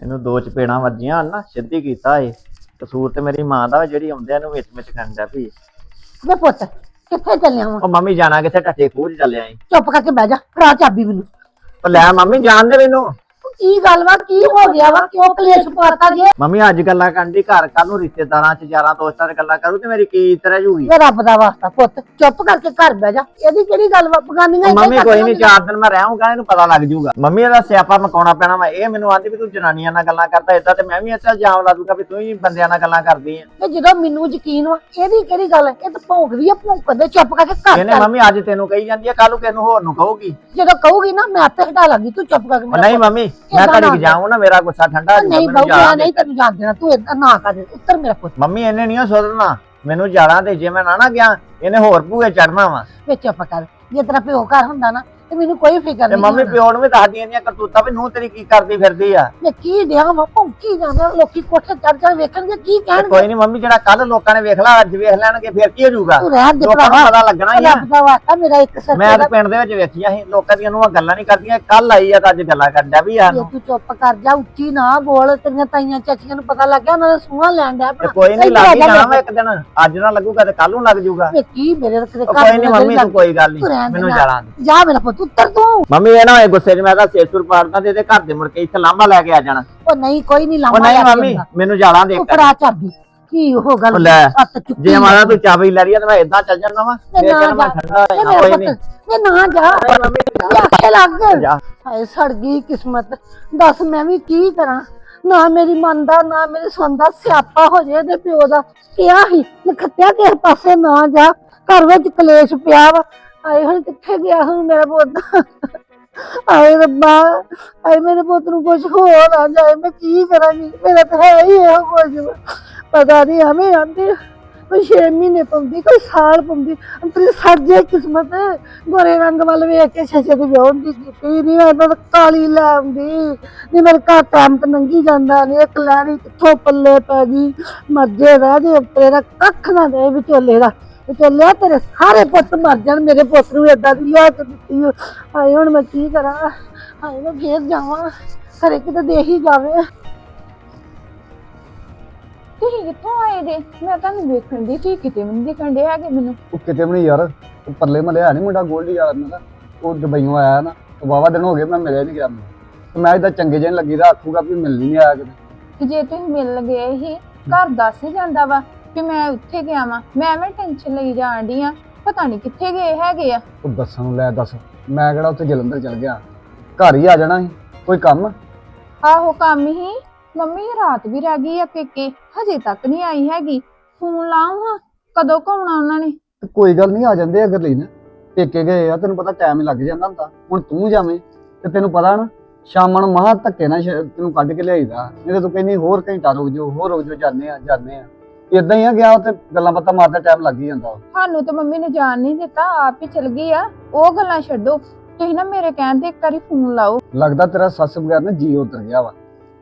ਇਹਨੂੰ ਦੋ ਚਪੇੜਾਂ ਵੱਜੀਆਂ ਹਨ ਨਾ ਸਿੱਧੀ ਕੀਤਾ ਏ ਕਸੂਰ ਤੇ ਮੇਰੀ ਮਾਂ ਦਾ ਵਾ ਜਿਹੜੀ ਆਉਂਦਿਆਂ ਨੂੰ ਵਿੱਚ ਵਿੱਚ ਕਰਨ ਦਾ ਵੀ। ਵੇ ਪੁੱਤ ਕਿੱਥੇ ਚੱਲਿਆ ਵਾਂ ਉਹ ਮੰਮੀ ਜਾਣਾ ਕਿੱਥੇ ਟੱਟੇ ਖੂਹ 'ਚ ਚੱਲਿਆ ਏ ਚੁੱਪ ਕਰਕੇ ਬਹਿ ਜਾ ਫੜਾ ਚਾਬੀ ਮੈਨੂੰ। ਉਹ ਲੈ ਮੰਮੀ ਜਾਣ ਦੇ ਮੈਨੂੰ। ਕੀ ਗੱਲ ਵਾ? ਕੀ ਹੋ ਗਿਆ ਵਾ? ਕਿਉਂ ਕਲੇਸ਼ ਪਾਤਾ ਜੇ? ਮੰਮੀ ਅੱਜ ਗੱਲਾਂ ਕਰਨ ਦੀ ਘਰ ਕੱਲ ਨੂੰ ਰਿਸ਼ਤੇਦਾਰਾਂ 'ਚ ਯਾਰਾਂ ਦੋਸਤਾਂ 'ਚ ਗੱਲਾਂ ਕਰੂ ਤੇ ਮੇਰੀ ਕੀ ਇੱਜ਼ਤ ਰਹਿ ਜੂਗੀ? ਵੇ ਰੱਬ ਦਾ ਵਾਸਤਾ ਪੁੱਤ। ਚੁੱਪ ਕਰਕੇ ਘਰ ਬਹਿ ਜਾ। ਇਹਦੀ ਕਿਹੜੀ ਗੱਲ ਵਾ? ਬਗਾਨੀਆਂ ਮੰਮੀ ਕੋਈ ਨਹੀਂ ਚਾਰ ਦਿਨ ਮੈਂ ਰਹਾਂਗਾ ਇਹਨੂੰ ਪਤਾ ਲੱਗ ਜੂਗਾ। ਮੰਮੀ ਇਹਦਾ ਸਿਆਪਾ ਮਕਾਉਣਾ ਪੈਣਾ ਵਾ। ਇਹ ਮੈਨੂੰ ਆਂਦੀ ਵੀ ਤੂੰ ਜਨਾਨੀਆਂ ਨਾਲ ਗੱਲਾਂ ਕਰਦਾ ਏਦਾਂ ਤੇ ਮੈਂ ਵੀ ਇੱਥੇ ਇਲਜ਼ਾਮ ਲਾ ਦੂੰਗਾ ਵੀ ਤੂੰ ਹੀ ਬੰਦਿਆਂ ਨਾਲ ਗੱਲਾਂ ਕਰਦੀ ਆ। ਤੇ ਜਦੋਂ ਮੈਨੂੰ ਯਕੀਨ ਵਾ ਇਹਦੀ ਕਿਹੜੀ ਗੱਲ ਹੈ ਇਹ ਤਾਂ ਭੌਂਕਦੀ ਆ ਭੌਂਕਦੇ ਚੁੱਪ ਕਰਕੇ ਘਰ ਇਹਨੇ ਚੱਲ। ਮੰਮੀ ਅੱਜ ਤੈਨੂੰ ਕਹੀ ਜਾਂਦੀ ਆ ਕੱਲ ਨੂੰ ਕਿਹਨੂੰ ਹੋਰ ਨੂੰ ਕਹੂਗੀ। ਜਦੋਂ ਕਹੂਗੀ ਨਾ ਮੈਂ ਆਪੇ ਹਟਾ ਲਾਂਗੀ ਤੂੰ ਚੁੱਪ ਕਰਕੇ ਉਹ ਮੇਰਾ ਨਹੀਂ ਮੰਮੀ ਮੈਂ ਘੜੀ ਜਾਊਂ ਨਾ ਮੇਰਾ ਗੁੱਸਾ ਠੰਡਾ ਹੋ ਜਾਊਗਾ ਨਹੀਂ ਮੈਨੂੰ ਜਾਣ ਦੇ ਨਹੀਂ ਤੈਨੂੰ ਜਾਣ ਦੇਣਾ ਤੂੰ ਏਦਾਂ ਨਾ ਕਰ ਉੱਤਰ ਮੇਰਾ ਪੁੱਤ। ਮੰਮੀ ਇਹਨੇ ਨਹੀਂ ਸੁਧਰਨਾ। ਮੈਨੂੰ ਜਾਣਾ ਤੇ ਜੇ ਮੈਂ ਨਾ ਨਾ ਗਿਆ ਇਹਨੇ ਹੋਰ ਭੂਏ ਚੜਨਾ ਵਾ। ਵੇ ਚੁੱਪ ਕਰ ਜੇ ਤੇਰਾ ਪਿਓ ਘਰ ਹੁੰਦਾ ਨਾ ਤੇ ਮੈਨੂੰ ਕੋਈ ਫਿਕਰ ਤੇ ਨਹੀਂ ਮੰਮੀ ਪਿਓ ਨੂੰ ਵੀ ਦੱਸਦੀਆਂ ਦੀਆਂ ਕਰਤੂਤਾਂ ਵੀ ਨੂੰ ਤੇਰੀ ਕੀ ਕਰਦੀ ਫਿਰਦੀ ਆ। ਮੈਂ ਕੀ ਦਿਆਂ ਵਾ ਭੌਂਕੀ ਜਾਂਦਾ ਲੋਕੀ ਕੋਠੇ ਚੜ ਚੜ ਵੇਖਣਗੇ ਕੀ ਤੇ ਕਹਿਣਗੇ? ਕੋਈ ਨਹੀਂ ਮੰਮੀ ਜਿਹੜਾ ਕੱਲ ਲੋਕਾਂ ਨੇ ਵੇਖ ਲਾ ਅੱਜ ਵੇਖ ਲੈਣਗੇ ਫਿਰ ਕੀ ਹੋ ਜਾਊਗਾ? ਤੂੰ ਰਹਿਣ ਦੇ ਲੋਕਾਂ ਨੂੰ ਭਰਾਵਾ। ਪਤਾ ਲੱਗਣਾ ਹੀ ਆ। ਰੱਬ ਦਾ ਵਾਸਤਾ ਮੇਰਾ ਇੱਕ ਸਿਰ ਮੈਂ ਤੇ ਪਿੰਡ ਦੇ ਵਿੱਚ ਵੇਖੀਆਂ ਸੀ ਲੋਕਾਂ ਦੀਆਂ ਨੂੰ ਗੱਲਾਂ ਨਹੀਂ ਕਰਦੀਆਂ ਕੱਲ ਆਈ ਆ ਤਾਂ ਅੱਜ ਗੱਲਾਂ ਕਰਦਾ ਵੀ ਆ ਜੇ ਤੂੰ ਚੁੱਪ ਕਰ ਜਾ ਉੱਚੀ ਨਾ ਬੋਲ ਤੇਰੀਆਂ ਤਾਈਆਂ ਚਾਚੀਆਂ ਨੂੰ ਪਤਾ ਲੱਗ ਗਿਆ ਉਹਨਾਂ ਨੇ ਸੂਹਾਂ ਲੈਣ ਡਿਆ ਤੇ ਕੋਈ ਨਹੀਂ ਆ ਲੱਗ ਜਾਣਾ ਵਾ ਇੱਕ ਦਿਨ ਅੱਜ ਨਾ ਲੱਗੂਗਾ ਤੇ ਕੱਲ ਨੂੰ ਲੱਗ ਜਾਊਗਾ। ਵੇ ਕੀ ਮੇਰੇ ਰੱਖ ਦੇ ਉਹ ਕੋਈ ਨਹੀਂ ਮੰਮੀ ਤੂੰ ਕੋਈ ਗੱਲ ਨਹੀਂ ਦੇ ਮੈਨੂੰ ਨਾ। ਜਾਣਾ। ਦੇ। ਜਾ ਮੇਰਾ ਪੁੱਤ ਉੱਤਰ ਤੂੰ? ਮੰਮੀ ਇਹ ਨਾ ਹੋਏ ਗੁੱਸੇ 'ਚ ਮੈਂ ਤਾਂ ਸੇਸੁਰ ਪਾੜਦਾ ਤੇ ਇਹਦੇ ਘਰ ਦੇ ਮੁੜ ਕੇ ਇੱਥੇ ਲਾਂਭਾ ਲੈ ਕੇ ਆ ਜਾਣਾ। ਉਹ ਨਹੀਂ ਕੋਈ ਨਹੀਂ ਉਹ ਲਾਂਭਾ ਨਹੀਂ ਮੰਮੀ। ਮੈਨੂੰ ਜਾਣਾ ਦੇ ਤੂੰ ਫੜਾ ਚਾਬੀ ਕੀ ਉਹ ਗੱਲ ਲੈ, ਚੁੱਕੀ ਜੇ ਮਾਰਾ ਤੂੰ ਚਾਬੀ ਲੈ ਰਹੀ ਆ ਤੇ ਮੈਂ ਇਦਾਂ ਚੱਲ ਜਾਣਾ ਵਾ। ਤੇ ਨਾ ਮੈਂ ਜਾ। ਹੋਇਆ ਮੇਰਾ ਕੋਈ ਪੁੱਤ ਨਹੀਂ। ਵੇ ਨਾ ਜਾ। ਮੰਮੀ ਆਖੇ ਲੱਗ। ਜਾ। ਹਾਏ ਸੜ ਗਈ ਕਿਸਮਤ। ਦੱਸ ਮੈਂ ਵੀ ਕੀ ਕਰਾਂ? ਨਾ ਮੇਰੀ ਮਨ ਦਾ ਨਾ ਮੇਰੇ ਸੁਣਦਾ ਸਿਆਪਾ ਹੋ ਜੇ ਇਹਦੇ ਪਿਓ ਦਾ। ਕਿਹਾ ਹੀ ਨਖੱਤਿਆ ਕਿਸੇ ਪਾਸੇ ਨਾ ਜਾ। ਘਰ ਵਿੱਚ ਕਲੇਸ਼ ਪਿਆ ਵਾ। ਆਏ ਹੁਣ ਕਿੱਥੇ ਗਿਆ ਹੁਣ ਮੇਰਾ ਪੁੱਤ? ਆਏ ਰੱਬਾ, ਆਏ ਮੇਰੇ ਪੁੱਤ ਨੂੰ ਕੁਝ ਹੋ ਨਾ ਜਾਏ, ਮੈਂ ਕੀ ਕਰਾਂਗੀ? ਮੇਰਾ ਤਾਂ ਹੈ ਹੀ ਇਹੋ ਕੁਝ ਪਤਾ ਨਹੀਂ ਹਮੇ ਆਂਦੇ ਕੋਈ 6 ਮਹੀਨੇ ਪੰਦੀ ਕੋਈ ਸਾਲ ਪੰਦੀ ਅੰਤਰੀ ਸੜ ਜੇ ਕਿਸਮਤ, ਗੋਰੇ ਰੰਗ ਵੱਲ ਵੇਖ ਕੇ ਛੇ ਛੇ ਦੀ ਵਿਆਹ ਦੀ ਕੀਤੀ ਨਹੀਂ, ਮੈਂ ਕਾਲੀ ਲੈ ਆਉਂਦੀ। ਨਹੀਂ, ਮੇਰੇ ਘਰ ਟਾਈਮ ਤੇ ਨੰਗੀ ਜਾਂਦਾ ਨਹੀਂ। ਇੱਕ ਲੈਣੀ ਕਿੱਥੋਂ ਪੱਲੇ ਪੈ ਗਈ। ਮਰਜੇ ਰਹਿ ਜੇ, ਤੇਰਾ ਕੱਖ ਨਾ ਦੇ ਵਿਚੋਲੇ ਦਾ। ਵਿਚੋਲਿਆ ਤੇਰੇ ਸਾਰੇ ਪੁੱਤ ਮਰ ਜਾਣ ਮੇਰੇ ਪੁੱਤ ਨੂੰ ਏਦਾਂ ਦੀ ਲਿਆ ਕੇ ਦਿੱਤੀ ਓ। ਹਾਏ ਹੁਣ ਮੈਂ ਕੀ ਕਰਾਂ? ਹਾਏ ਮੈਂ ਫੇਰ ਜਾਵਾਂ। ਘਰੇ ਕਿਤੇ ਦੇ ਹੀ ਜਾਵੇ। ਤੁਸੀਂ ਕਿੱਥੋਂ ਆਏ ਜੇ? ਮੈਂ ਤੁਹਾਨੂੰ ਵੇਖਣ ਦੀ ਸੀ ਕਿਤੇ ਵੀ ਨਹੀਂ ਦਿਖਣ ਦੇ ਹੈਗੇ ਮੈਨੂੰ। ਉਹ ਕਿਤੇ ਵੀ ਨਹੀਂ ਯਾਰ ਉਹ ਪਰਲੇ ਮਲੇ ਆ ਨਹੀਂ ਮੁੰਡਾ ਗੋਲਡੀ ਯਾਰ ਮੇਰਾ ਉਹ ਦੁਬਈੋਂ ਆਇਆ ਨਾ ਵਾਵਾ ਦਿਨ ਹੋ ਗਏ ਮੈਂ ਮਿਲਿਆ ਨਹੀਂ ਗਿਆ ਮੈਨੂੰ। ਤੇ ਮੈਂ ਇਦਾਂ ਚੰਗੇ ਜਿਹੇ ਲੱਗੀ ਦਾ ਆਖੂਗਾ ਵੀ ਮਿਲਣੀ ਨਹੀਂ ਆਇਆ ਕਿਤੇ। ਤੇ ਜੇ ਤੁਸੀਂ ਮਿਲ ਗਏ ਹੀ ਘਰ ਦੱਸ ਹੀ ਜਾਂਦਾ ਵਾ। ਕਿ ਮੈਂ ਉੱਥੇ ਗਿਆ ਵਾਂ। ਮੈਂ ਐਵੇਂ ਟੈਨਸ਼ਨ ਲਈ ਜਾਣ ਡਈ ਆ। ਪਤਾ ਨਹੀਂ ਕਿੱਥੇ ਗਏ ਹੈਗੇ ਆ। ਉਹ ਦੱਸਣ ਨੂੰ ਲੈ ਦੱਸ। ਮੈਂ ਕਿਹੜਾ ਉੱਥੇ ਜਲੰਧਰ ਚਲ ਗਿਆ। ਘਰ ਹੀ ਆ ਜਾਣਾ ਸੀ। ਕੋਈ ਕੰਮ? ਆਹੋ ਕੰਮ ਹੀ। ਮੰਮੀ ਰਾਤ ਵੀ ਰਹਿ ਗਈ ਆ ਪੇਕੇ। ਹਜੇ ਤੱਕ ਨਹੀਂ ਆਈ ਹੈਗੀ। ਫੋਨ ਲਾਉਂ ਹਾਂ। ਕਦੋਂ ਘਾਉਣਾ ਉਹਨਾਂ ਨੇ? ਤੇ ਕੋਈ ਗੱਲ ਨਹੀਂ ਆ ਜਾਂਦੇ ਅਗਰ ਲਈ ਨਾ। ਪੇਕੇ ਗਏ ਆ ਤੈਨੂੰ ਪਤਾ ਟਾਈਮ ਲੱਗ ਜਾਂਦਾ ਹੁੰਦਾ। ਹੁਣ ਤੂੰ ਜਾਵੇਂ ਤੇ ਤੈਨੂੰ ਪਤਾ ਨਾ ਸ਼ਾਮਾਂ ਨੂੰ ਮਹਾ ਧੱਕੇ ਨਾਲ ਸ਼- ਤੈਨੂੰ ਕੱਢ ਕੇ ਲਿਆਈਦਾ। ਨਹੀਂ ਤੇ ਤੂੰ ਕਹਿੰਦੀ ਹੋਰ ਘੰਟਾ ਰੁਕ ਜਾਓ ਹੋਰ ਰੁਕ ਜਾਓ ਜਾਂਦੇ ਆ ਜਾਂਦੇ ਆ। ਇਦਾਂ ਹੀ ਆ ਗਿਆ ਉੱਥੇ ਗੱਲਾਂ ਬਾਤਾਂ ਮਾਰਦਾ ਟਾਈਮ ਲੱਗ ਹੀ ਜਾਂਦਾ। ਵਾ। ਸਾਨੂੰ ਤਾਂ ਮੰਮੀ ਨੇ ਜਾਣ ਨਹੀਂ ਦਿੱਤਾ ਆਪ ਹੀ ਚਲ ਗਈ ਆ। ਉਹ ਗੱਲਾਂ ਛੱਡੋ ਤੁਸੀਂ ਨਾ ਮੇਰੇ ਕਹਿਣ ਤੇ ਇੱਕ ਵਾਰੀ ਫੋਨ ਲਾਓ। ਲੱਗਦਾ ਤੇਰਾ ਸੱਸ ਬਗੈਰ ਨਾ ਜੀ ਉਤਰ ਗਿਆ ਵਾ।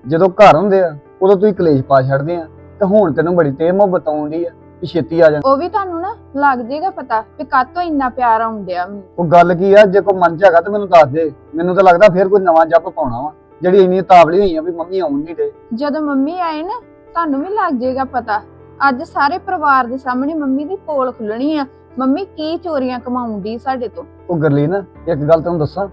ਜਦੋਂ ਘਰ ਹੁੰਦੇ ਆ ਉਦੋਂ ਤੂੰ ਕਲੇਸ਼ ਪਾ ਛੱਡਦੇ ਆ। ਤੇ ਹੁਣ ਤੈਨੂੰ ਬੜੀ ਤੇ ਮੁਹੱਬਤ ਆਉਂਦੀ ਆ ਕਿ ਛੇਤੀ ਆ ਜਾ। ਉਹ ਵੀ ਤੁਹਾਨੂੰ ਨਾ ਲੱਗ ਜਾਏਗਾ ਪਤਾ ਵੀ ਕਾਤੋਂ ਇੰਨਾ ਪਿਆਰ ਆਉਂਦਿਆ ਮੈਨੂੰ। ਉਹ ਗੱਲ ਕੀ ਆ ਜੇ ਕੋਈ ਮਨ ਚ ਹੈਗਾ ਤੇ ਮੈਨੂੰ ਦੱਸ ਦੇ। ਮੈਨੂੰ ਤਾਂ ਲੱਗਦਾ ਫੇਰ ਕੋਈ ਨਵਾਂ ਜੱਪ ਪਾਉਣਾ ਵਾ। ਜਿਹੜੀ ਇੰਨੀ ਤਾਵਲੀ ਹੋਈ ਆ ਵੀ ਮੰਮੀ ਆਉਣ ਨਹੀਂ ਦੇ। ਜਦੋਂ ਮੰਮੀ ਆਏ ਨਾ ਤੁਹਾਨੂੰ ਵੀ ਲੱਗ ਜਾਏਗਾ ਪਤਾ ਅੱਜ ਸਾਰੇ ਪਰਿਵਾਰ ਦੇ ਸਾਹਮਣੇ ਮੰਮੀ ਦੀ ਪੋਲ ਖੁੱਲਣੀ ਆ। ਮੰਮੀ ਕੀ ਚੋਰੀਆਂ ਕਮਾਉਂਦੀ ਸਾਡੇ ਤੋਂ? ਉਹ ਗਰਲੀ ਨਾ ਇੱਕ ਗੱਲ ਤੈਨੂੰ ਦੱਸਾਂ।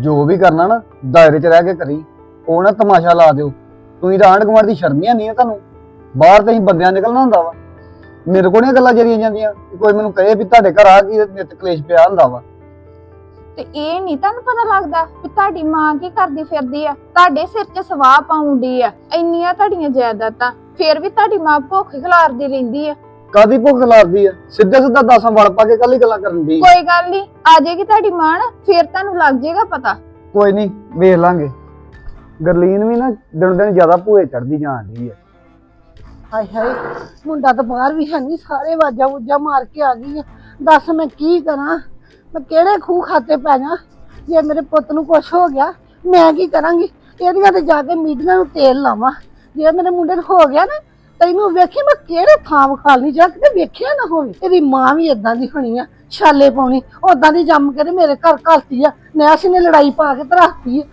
ਜੋ ਵੀ ਕਰਨਾ ਨਾ, ਦਾਇਰੇ 'ਚ ਰਹਿ ਕੇ ਕਰੀ। ਉਹ ਨਾ ਤਮਾਸ਼ਾ ਲਾ ਦਿਓ। ਤੁਸੀਂ ਤਾਂ ਆਂਢ ਗੁਆਂਢ ਦੀ ਸ਼ਰਮੀਆਂ ਨਹੀਂ ਆ ਤੁਹਾਨੂੰ? ਬਾਹਰ ਤੇ ਹੀ ਬੰਦਿਆਂ ਨਿਕਲਣਾ ਹੁੰਦਾ ਵਾ। ਮੇਰੇ ਕੋਲ ਨਹੀਂ ਗੱਲਾਂ ਜਰੀਆਂ ਜਾਂਦੀਆਂ। ਕੋਈ ਮੈਨੂੰ ਕਹੇ ਵੀ ਤੁਹਾਡੇ ਘਰ ਆ ਕੀ ਨਿਤ ਕਲੇਸ਼ ਪਿਆ ਹੁੰਦਾ ਵਾ। ਤੇ ਇਹ ਨਹੀਂ ਤੁਹਾਨੂੰ ਪਤਾ ਲੱਗਦਾ ਵੀ ਤੁਹਾਡੀ ਮਾਂ ਕੀ ਕਰਦੀ ਫਿਰਦੀ ਆ? ਤੁਹਾਡੇ ਸਿਰ 'ਚ ਸਵਾਹ ਪਾਉਂਦੀ ਆ। ਇੰਨੀਆਂ ਤੁਹਾਡੀਆਂ ਜਾਇਦਾਦਾਂ ਫਿਰ ਵੀ ਤੁਹਾਡੀ ਮਾਂ ਭੁੱਖ ਖਿਲਾਰਦੀ ਰਹਿੰਦੀ ਆ। ਕਾਦੀ ਭੁੱਖ ਲਾਰਦੀ ਆ? ਸਿੱਧੇ ਸਿੱਧਾ ਦਾਸਾਂ ਵੜ ਪਾ ਕੇ ਕੱਲੀ ਗੱਲਾਂ ਕਰਨ ਦੀ ਕੋਈ ਗੱਲ ਨਹੀਂ ਆ ਜਾਏਗੀ ਤੁਹਾਡੀ ਮਾਂ ਨਾ ਫਿਰ ਤੁਹਾਨੂੰ ਲੱਗ ਜਾਏਗਾ ਪਤਾ। ਕੋਈ ਨਹੀਂ ਵੇਖ ਲਾਂਗੇ। ਗਰਲੀਨ ਵੀ ਨਾ ਦਿਨ ਦਿਨ ਜ਼ਿਆਦਾ ਭੂਏ ਚੜਦੀ ਜਾਣ ਰਹੀ ਹੈ ਹਾਏ ਹਾਏ ਮੁੰਡਾ ਤਾਂ ਬਾਹਰ ਵੀ ਹੈ ਨਹੀਂ ਸਾਰੇ ਵਾਜਾ ਵੂਜਾ ਮਾਰ ਕੇ ਆ ਗਈ ਆ। ਦੱਸ ਮੈਂ ਕੀ ਕਰਾਂ? ਮੈਂ ਕਿਹੜੇ ਖੂਹ ਖਾਤੇ ਪੈ ਜਾ ਜੇ ਮੇਰੇ ਪੁੱਤ ਨੂੰ ਕੁਝ ਹੋ ਗਿਆ, ਮੈਂ ਕੀ ਕਰਾਂਗੀ? ਇਹਦੀਆਂ ਤੇ ਜਾ ਕੇ ਮੀਡੀਆਂ ਨੂੰ ਤੇਲ ਲਾਵਾਂ। ਜੇ ਮੇਰੇ ਮੁੰਡੇ ਨੂੰ ਹੋ ਗਿਆ ਨਾ, ਤੈਨੂੰ ਵੇਖੀ ਮੈਂ ਕਿਹੜੇ ਥਾਂ ਖਾਲੀ ਜਾ ਕੇ ਵੇਖਿਆ ਨਾ ਹੋਵੇ। ਇਹਦੀ ਮਾਂ ਵੀ ਇਦਾਂ ਦੀ ਹੋਣੀ ਆ, ਛਾਲੇ ਪਾਉਣੀ। ਉਦਾਂ ਦੀ ਜੰਮ ਕੇ ਤੇ ਮੇਰੇ ਘਰ ਘਲਤੀ ਆ। ਨੈਸ ਨੇ ਲੜਾਈ ਪਾ ਕੇ ਧਰਾਤੀ ਆ।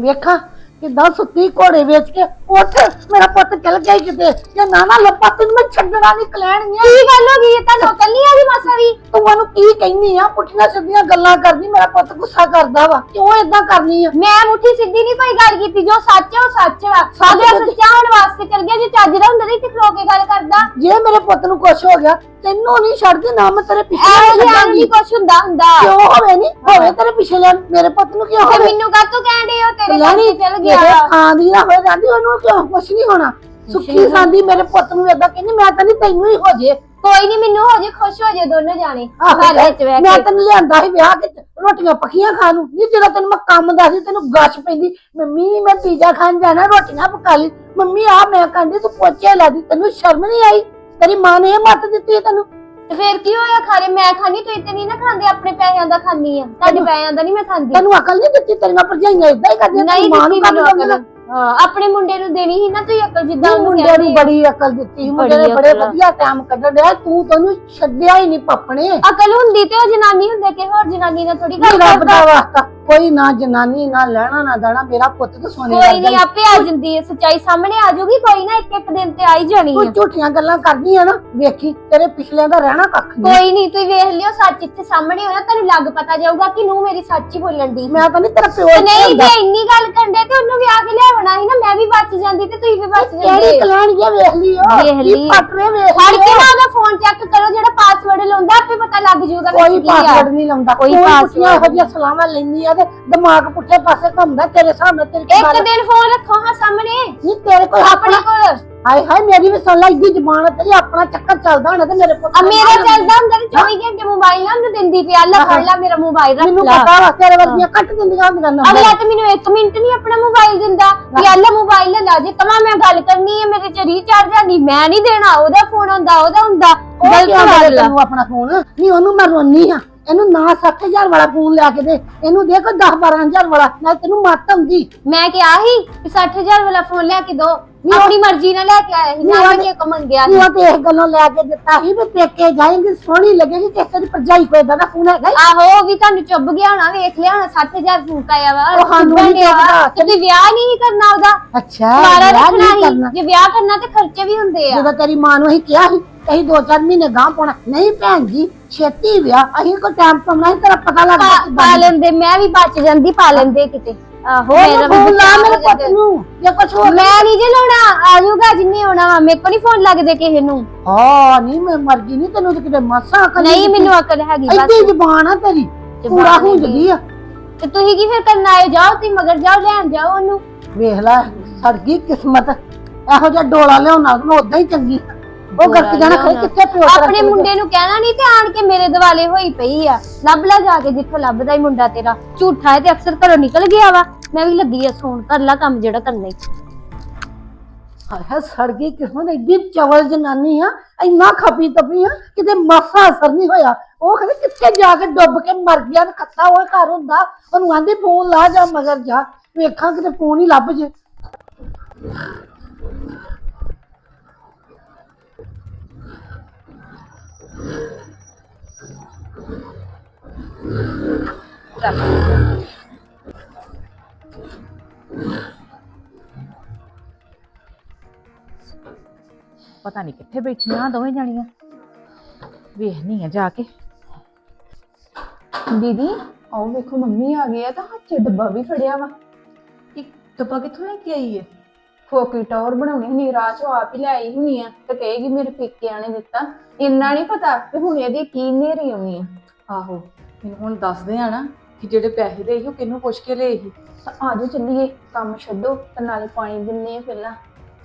ਵੇਖਾਂ ਕਿੱਦਾਂ ਸੁੱਤੀ ਘੋੜੇ ਵੇਚ ਕੇ ਉੱਠ ਮੇਰਾ ਪੁੱਤ ਚਲ ਗਿਆ ਈ ਕਿਤੇ। ਜੇ ਨਾ ਨਾ ਲੱਭਾ ਤੈਨੂੰ ਮੈਂ ਛੱਡਣਾ ਨਹੀਂ ਕਲੈਣੀਆਂ ਕੀ ਗੱਲ ਹੋ ਗਈ ਹੈ ਤੁਹਾਨੂੰ ਕੱਲੀ ਆ ਗਈ ਮਾਸਾ ਵੀ ਤੂੰ ਉਹਨੂੰ ਕੀ ਕਹਿਨੀ ਆ? ਪੁੱਠੀਆਂ ਸਿੱਧੀਆਂ ਗੱਲਾਂ ਕਰਦੀ ਮੇਰਾ ਪੁੱਤ ਗੁੱਸਾ ਕਰਦਾ ਵਾ। ਕਿਉਂ ਏਦਾਂ ਕਰਨੀ ਆ? ਮੈਂ ਮੁੱਠੀ ਸਿੱਧੀ ਨਹੀਂ ਕੋਈ ਗੱਲ ਕੀਤੀ ਜੋ ਸੱਚ ਹੈ ਉਹ ਸੱਚ ਵਾ ਸਾਜਾ ਸੱਚ- ਹੋਣ ਵਾਸਤੇ ਚੱਲ ਗਿਆ ਜੇ ਚੱਜ ਦਾ ਹੁੰਦਾ ਨਹੀਂ ਤੇ ਖਲੋ ਕੇ ਗੱਲ ਕਰਦਾ। ਜੇ ਮੇਰੇ ਪੁੱਤ ਨੂੰ ਕੁਛ ਹੋ ਗਿਆ ਤੈਨੂੰ ਨਹੀਂ ਛੱਡਦੀ ਨਾ ਮੈਂ ਤੇਰੇ ਪਿੱਛੇ ਐਵੇਂ ਨਹੀਂ ਨਹੀਂ ਕੁਛ ਹੁੰਦਾ ਹੁੰਦਾ। ਕਿਉਂ ਹੋਵੇ ਨਹੀਂ ਹੋਵੇ ਤੇਰੇ ਪਿੱਛੇ ਲੈਣ ਮੇਰੇ ਪੁੱਤ ਨੂੰ ਕਿਉਂ ਤੇ ਹੋਵੇ? ਮੈਨੂੰ ਕਾਹਤੋਂ ਕਹਿੰਦੇ ਹੋ ਤੇਰੇ ਲੈਣੀ ਕਰਕੇ ਚੱਲ ਗਿਆ ਇਹ ਖਾਂ ਦੀ ਨਾ ਹੋਏ ਜਾਂਦੀ ਉਹਨੂੰ ਕਿਉਂ ਕੁਛ ਨਹੀਂ ਹੋਣਾ? ਸੁੱਖੀ ਸਾਂਦੀ ਮੇਰੇ ਪੁੱਤ ਨੂੰ ਏਦਾਂ ਕਹਿੰਦੀ ਮੈਂ ਤਾਂ ਨਹੀਂ ਤੈਨੂੰ ਹੀ ਹੋ ਜੇ। ਕੋਈ ਨਹੀਂ ਮੈਨੂੰ ਹੋ ਜੇ ਖੁਸ਼ ਹੋ ਜੇ ਦੋਨੋਂ ਜਾਣੇ ਘਰ ਵਿੱਚ ਬਹਿ ਮੈਂ ਕੇ ਤੈਨੂੰ ਲਿਆਂਦਾ ਸੀ ਵਿਆਹ ਕੇ ਰੋਟੀਆਂ ਪੱਕੀਆਂ ਖਾਣ ਨੂੰ। ਨਹੀਂ ਜਦੋਂ ਤੈਨੂੰ ਮੈਂ ਕੰਮ ਦੱਸਦੀ ਤੈਨੂੰ ਗਸ਼ ਪੈਂਦੀ ਮੰਮੀ ਮੈਂ ਪੀਜ਼ਾ ਖਾਣ ਜਾਣਾ ਰੋਟੀਆਂ ਪਕਾ ਲਈ। ਮੰਮੀ ਆ ਮੈਂ ਕਹਿੰਦੀ ਤੂੰ ਪੋਚੇ ਲਾ ਦੀ ਤੈਨੂੰ ਸ਼ਰਮ ਨਹੀਂ ਆਈ? ਤੇਰੀ ਮਾਂ ਨੇ ਇਹ ਮੱਤ ਦਿੱਤੀ ਹੈ ਤੈਨੂੰ? ਤੇ ਫੇਰ ਕੀ ਹੋਇਆ ਖਾਰੇ ਮੈਂ ਖਾਣੀ ਤੂੰ ਨਹੀਂ ਨਾ ਖਾਂਦੇ ਆਪਣੇ ਪੈਸਿਆਂ ਦਾ ਖਾਂਦੀ ਆ। ਤੁਹਾਡੇ ਪੈਸਿਆਂ ਦਾ ਨਹੀਂ ਮੈਂ ਖਾਂਦੀ। ਤੈਨੂੰ ਅਕਲ ਨਹੀਂ ਦਿੱਤੀ ਤੇਰੀਆਂ ਭਰਜਾਈਆਂ ਇਦਾਂ ਹੀ ਕਰਦੀਆਂ ਨਹੀਂ ਦਿੱਤੀ ਨੂੰ ਮੈਨੂੰ ਕੰਮ ਅਕਲ। ਹਾਂ ਆਪਣੇ ਮੁੰਡੇ ਨੂੰ ਦੇਣੀ ਸੀ ਨਾ ਤੂੰ ਅਕਲ ਜਿੱਦਾਂ ਉਹਨੂੰ ਮੁੰਡੇ ਨੂੰ। ਬੜੀ ਅਕਲ ਦਿੱਤੀ ਮੁੰਡੇ ਨੇ ਬੜੀ। ਵਧੀਆ ਟਾਈਮ ਕੱਢਣ ਡਿਆ ਤੂੰ ਤੈਨੂੰ ਛੱਡਿਆ ਹੀ ਨਹੀਂ ਪਪਣੇ। ਅਕਲ ਹੁੰਦੀ ਤੇ ਉਹ ਜਨਾਨੀ ਹੁੰਦੇ ਕਿ ਹੋਰ ਜਨਾਨੀ ਨਾਲ ਥੋੜੀ ਗੱਲ ਕਰਦਾ? ਵਾਸਤਾ। ਕੋਈ ਨਾ ਜਨਾਨੀ ਨਾ ਲੈਣਾ ਨਾ ਦੇਣਾ ਮੇਰਾ ਪੁੱਤ ਤਾਂ ਸੋਨੇ ਕੋਈ ਨਹੀਂ। ਆਪੇ ਆ ਜਾਂਦੀ ਹੈ ਸੱਚਾਈ ਸਾਹਮਣੇ ਆ ਜਾਊਗੀ ਕੋਈ ਨਾ ਇੱਕ ਇੱਕ ਦਿਨ ਤੇ ਆ ਹੀ ਜਾਣੀ ਤੂੰ ਹੈ ਝੂਠੀਆਂ ਗੱਲਾਂ ਕਰਦੀ ਆ ਨਾ ਵੇਖੀ ਤੇਰੇ ਪਿਛਲਿਆਂ ਦਾ ਰਹਿਣਾ ਕੱਖ ਨਹੀਂ ਕੋਈ ਨਹੀਂ ਤੂੰ ਵੇਖ ਲਿਓ ਸੱਚ ਇੱਥੇ ਸਾਹਮਣੇ ਹੋਣਾ ਤੈਨੂੰ ਲੱਗ ਪਤਾ ਜਾਊਗਾ ਕਿ ਨੂੰ ਮੇਰੀ ਸੱਚ ਹੀ ਬੋਲਣ ਦੀ ਮੈਂ ਤਾਂ ਨਹੀਂ ਤੇਰਾ ਪਿਓ ਤੇ ਇੱਥੇ ਨਹੀਂ ਹੁੰਦਾ। ਜੇ ਇੰਨੀ ਗੱਲ ਕਰਦੇ ਤੇ ਉਹਨੂੰ ਵਿਆਹ ਕੇ ਲਿਆਉਣਾ ਸੀ ਨਾ ਮੈਂ ਵੀ ਬਚ ਜਾਂਦੀ ਤੇ ਤੁਸੀਂ ਵੀ ਬਚ ਕਿਹੜੀ ਜਾਂਦੇ ਕਲੈਣੀਆਂ ਵੇਖ ਉਹ ਵੇਖ ਕੀ ਲਈ। ਫਟਰੇ ਵੇਖ ਫੜ ਕੇ ਉਹ। ਨਾ ਉਹਦਾ ਫੋਨ ਚੈੱਕ ਕਰੋ ਜਿਹੜਾ ਪਾਸਵਰਡ ਲਾਉਂਦਾ ਆਪੇ ਪਤਾ ਲੱਗ ਜਾਊਗਾ ਕੋਈ ਵਿੱਚ ਕੀ ਆ ਪਾਸਵਰਡ ਨਹੀਂ ਲਾਉਂਦਾ ਕੋਈ ਕੋਈ password ਪੁੱਠੀਆਂ ਇਹੋ ਜਿਹੀਆਂ ਸਲਾਮਾਂ ਲੈਂਦੀ ਆ ਤੇ ਦਿਮਾਗ ਪੁੱਠੇ ਪਾਸੇ ਘੁੰਮਦਾ ਤੇਰੇ ਸਾਹਮਣੇ ਤੇਰੀ ਕੀ ਇੱਕ ਗੱਲ ਦਿਨ ਫੋਨ ਰੱਖੋ ਹਾਂ ਸਾਹਮਣੇ। ਨਹੀਂ ਤੇਰੇ ਕੋਈ ਆਪਣੇ ਆਪਣਾ ਕੋਲ। ਹਾਏ ਹਾਏ ਮੇਰੀ ਵੀ ਸੁਣ ਲੈ ਇੱਦੀ ਜ਼ਬਾਨ ਆ ਤੇਰੀ ਆਪਣਾ ਚੱਕਰ ਚੱਲਦਾ ਹੋਣਾ ਤੇ ਮੇਰੇ ਪੁੱਤ ਆ ਮੇਰਾ। ਚੱਲਦਾ ਹੁੰਦਾ ਤੇ 24 ਘੰਟੇ ਮੋਬਾਈਲ ਨਾ ਉਹਨੂੰ ਦਿੰਦੀ ਪਿਆ ਲੈ ਫੜ ਲੈ ਮੇਰਾ ਮੋਬਾਈਲ ਰੱਖ ਮੈਨੂੰ ਲੈ। ਪਤਾ ਵਾ ਤੇਰੇ ਵਰਗੀਆਂ ਕੱਟ ਦਿੰਦੀਆਂ ਹੁੰਦੀਆਂ ਨੰਬਰ ਅਗਲਾ ਤੇ ਮੈਨੂੰ 1 ਮਿੰਟ ਨਹੀਂ ਆਪਣਾ ਮੋਬਾਈਲ ਦਿੰਦਾ। ਕਿ ਆ ਲੈ ਮੋਬਾਈਲ ਲੈ ਜੇ ਕਮਾ ਮੈਂ ਗੱਲ ਕਰਨੀ ਹੈ ਮੇਰੇ ਚ ਰੀਚਾਰਜ ਹੈ ਨਹੀਂ ਮੈਂ ਨਹੀਂ ਦੇਣਾ ਉਹਦਾ ਫੋਨ ਹੁੰਦਾ ਉਹਦਾ ਹੁੰਦਾ। ਉਹ ਗਲਤ ਗੱਲ ਆ। ਤੈਨੂੰ ਆਪਣਾ ਫੋਨ ਨਹੀਂ ਉਹਨੂੰ ਮੈਂ ਰੋਨੀ ਆ। ਇਹਨੂੰ ਨਾ 60000 ਵਾਲਾ ਫੋਨ ਲਿਆ ਕੇ ਦੇ। ਇਹਨੂੰ ਦੇ ਕੋਈ 10 12000 ਵਾਲਾ ਨਾਲ ਤੈਨੂੰ ਮੱਤ ਆਉਂਦੀ। ਮੈਂ ਕਿਹਾ ਸੀ ਕਿ 60000 ਵਾਲਾ ਫੋਨ ਲੈ ਕੇ ਦੋ। ਉਹ- ਆਪਣੀ ਮਰਜ਼ੀ ਨਾਲ ਲੈ ਕੇ ਆਇਆ ਸੀ ਨਾ ਮੈਂ ਨਹੀਂ- ਕਿ ਮੰਗਿਆ ਤੂੰ ਸੀ ਤੇ ਇਸ ਗੱਲੋਂ ਲੈ ਕੇ ਦਿੱਤਾ ਸੀ ਵੀ ਪੇਕੇ ਜਾਏਂਗੀ ਸੋਹਣੀ ਲੱਗੇਗੀ ਕਿਸੇ ਦੀ ਭਰਜਾਈ ਕੋਈ ਏਦਾਂ ਦਾ ਫੋਨ ਹੈਗਾ ਈ। ਆਹੋ ਉਹ ਵੀ ਤੁਹਾਨੂੰ ਚੁੱਭ ਗਿਆ ਹੋਣਾ ਵੇਖ ਲਿਆ ਹੋਣਾ 60000 ਫੋਨ ਆਇਆ ਵਾ ਉਹ ਸਾਨੂੰ ਚੁੱਭਣ ਨਹੀਂ ਡਿਆ ਵਾ। ਤੇ ਤੁਸੀਂ ਵਿਆਹ ਨਹੀਂ ਕਰਨਾ ਉਹਦਾ ਅੱਛਾ ਦੁਬਾਰਾ ਵਿਆਹ ਰੱਖਣਾ ਨਹੀਂ ਹੀ ਕਰਨਾ। ਜੇ ਵਿਆਹ ਕਰਨਾ ਤੇ ਖਰਚੇ ਵੀ ਹੁੰਦੇ ਆ। ਜਦੋਂ ਤੇਰੀ ਮਾਂ ਨੂੰ ਅਸੀਂ ਕਿਹਾ ਸੀ ਅਸੀਂ ਦੋ ਚਾਰ ਮਹੀਨੇ ਗਾਂ ਪਾਉਣਾ। ਨਹੀਂ ਭੈਣ ਜੀ ਛੇਤੀ ਵਿਆਹ ਅਸੀਂ ਕੋਈ ਟਾਈਮ ਪਾਉਣਾ ਸੀ ਤੇਰਾ ਪਤਾ ਲੱਗ ਪਾ ਪਾ ਲੈਂਦੇ ਮੈਂ ਵੀ ਬਚ ਜਾਂਦੀ ਪਾ ਲੈਂਦੇ ਕਿਤੇ। ਆਹੋ ਮੇਰਾ ਵੀ ਫੋਨ ਲਾ ਬਚਾਅ ਮੇਰੇ ਹੋ ਪੁੱਤ ਜਾਂਦਾ। ਨੂੰ। ਜੇ ਕੁਝ ਹੋ ਮੈਂ ਨਹੀਂ ਜੇ ਲਾਉਣਾ ਆ ਜਾਊਗਾ ਜਿੰਨੇ ਆਉਣਾ ਵਾ ਮੇਰੇ ਕੋ ਨਹੀਂ ਫੋਨ ਲੱਗਦੇ ਕਿਸੇ ਨੂੰ। ਹਾਂ ਨਹੀਂ ਮੈਂ ਮਰ ਗਈ ਨਹੀਂ ਤੈਨੂੰ ਤੇ ਕਿਤੇ ਮਾਸਾ ਅਕਲ ਨਹੀਂ ਮੈਨੂੰ ਅਕਲ ਹੈਗੀ ਬਸ। ਇੱਡੀ ਜ਼ਬਾਨ ਆ ਤੇਰੀ ਪੂਰਾ ਹੈਗੀ। ਹੁੰਜਦੀ ਆ। ਤੇ ਤੁਸੀਂ ਕੀ ਫਿਰ ਕਰਨ ਆਏ ਜਾਓ ਤੁਸੀਂ ਮਗਰ ਜਾਓ ਲੈਣ ਜਾਓ ਉਹਨੂੰ। ਵੇਖ ਲੈ ਸੜ ਗਈ ਕਿਸਮਤ। ਇਹੋ ਜਿਹਾ ਡੋਲਾ ਲਿਆਉਣਾ ਮੈਂ ਉਦਾਂ ਹੀ ਚੰਗੀ। ਉਹ ਗੱਟ ਜਾਣਾ ਖਰੇ ਕਿੱਥੇ ਪਿਓ ਤੇਰਾ ਆਪਣੇ। ਮੁੰਡੇ ਨੂੰ ਕਹਿਣਾ ਨਹੀਂ ਤੇ ਆਣ ਕੇ ਮੇਰੇ ਦਿਵਾਲੇ ਹੋਈ ਪਈ ਆ। ਲੱਭ ਲੈ ਜਾ ਕੇ ਜਿੱਥੋਂ ਲੱਭਦਾ ਹੀ ਮੁੰਡਾ ਤੇਰਾ। ਝੂਠਾ ਹੈ ਤੇ ਅਕਸਰ ਘਰੋਂ ਨਿਕਲ ਗਿਆ ਵਾ। ਮੈਂ ਵੀ ਲੱਗੀ ਆ ਸੌਣ। ਕਰ ਲਾ ਕੰਮ ਜਿਹੜਾ ਕਰਨਾ ਈ। ਹਾਏ ਸੜ ਗਈ ਕਿਸਮਤ ਐਡੀ ਚਵਲ ਜਨਾਨੀ ਆ। ਇੰਨਾ ਖਪੀ ਤਪੀ ਆ ਕਿਤੇ ਮਾਸਾ ਅਸਰ ਨਹੀਂ ਹੋਇਆ। ਉਹ ਕਹਿੰਦੇ ਕਿੱਥੇ ਜਾ ਕੇ ਡੁੱਬ ਕੇ ਮਰ ਗਿਆ ਤੇ ਖੱਤਾ ਹੋਏ ਘਰ ਹੁੰਦਾ? ਉਹਨੂੰ ਆਂਦੀ ਫੋਨ ਲਾ ਜਾ ਮਗਰ ਜਾ। ਵੇਖਾਂ ਕਿਤੇ ਫੋਨ ਹੀ ਲੱਭ ਜੇ। ਪਤਾ ਨਹੀਂ ਕਿੱਥੇ ਬੈਠੀਆਂ ਦੋਵੇਂ ਜਾਣੀਆਂ। ਵੇਖਣੀ ਆ ਜਾ ਕੇ। ਦੀਦੀ, ਆਓ ਵੇਖੋ ਮੰਮੀ ਆ ਗਈ ਆ ਤਾਂ ਹੱਥ 'ਚ ਡੱਬਾ ਵੀ ਫੜਿਆ ਵਾ। ਇੱਕ ਡੱਬਾ ਕਿੱਥੋਂ ਲੈ ਕੇ ਆਈ ਹੈ ਫੋਕੀ ਟੌਰ ਬਣਾਉਣੀ ਹੁਣੀ ਰਾਹ 'ਚੋਂ ਆਪ ਹੀ ਲੈ ਆਈ ਹੁਣੀ ਆ ਤੇ ਕਹੇਗੀ ਮੇਰੇ ਪੇਕਿਆਂ ਨੇ ਦਿੱਤਾ। ਇੰਨਾ ਨਹੀਂ ਪਤਾ ਕਿ ਹੁਣ ਇਹਦੀ ਕੀ ਨੇਰੀ ਆਉਣੀ ਆ। ਆਹੋ ਮੈਨੂੰ ਹੁਣ ਦੱਸਦੇ ਆ ਨਾ ਕਿ ਜਿਹੜੇ ਪੈਸੇ ਲਏ ਸੀ ਉਹ ਕਿਹਨੂੰ ਪੁੱਛ ਕੇ ਲਏ ਸੀ। ਤਾਂ ਆਜੋ ਚੱਲੀਏ ਕੰਮ ਛੱਡੋ ਤੇ ਨਾਲੇ ਪਾਣੀ ਦਿੰਨੇ ਆ ਪਹਿਲਾਂ।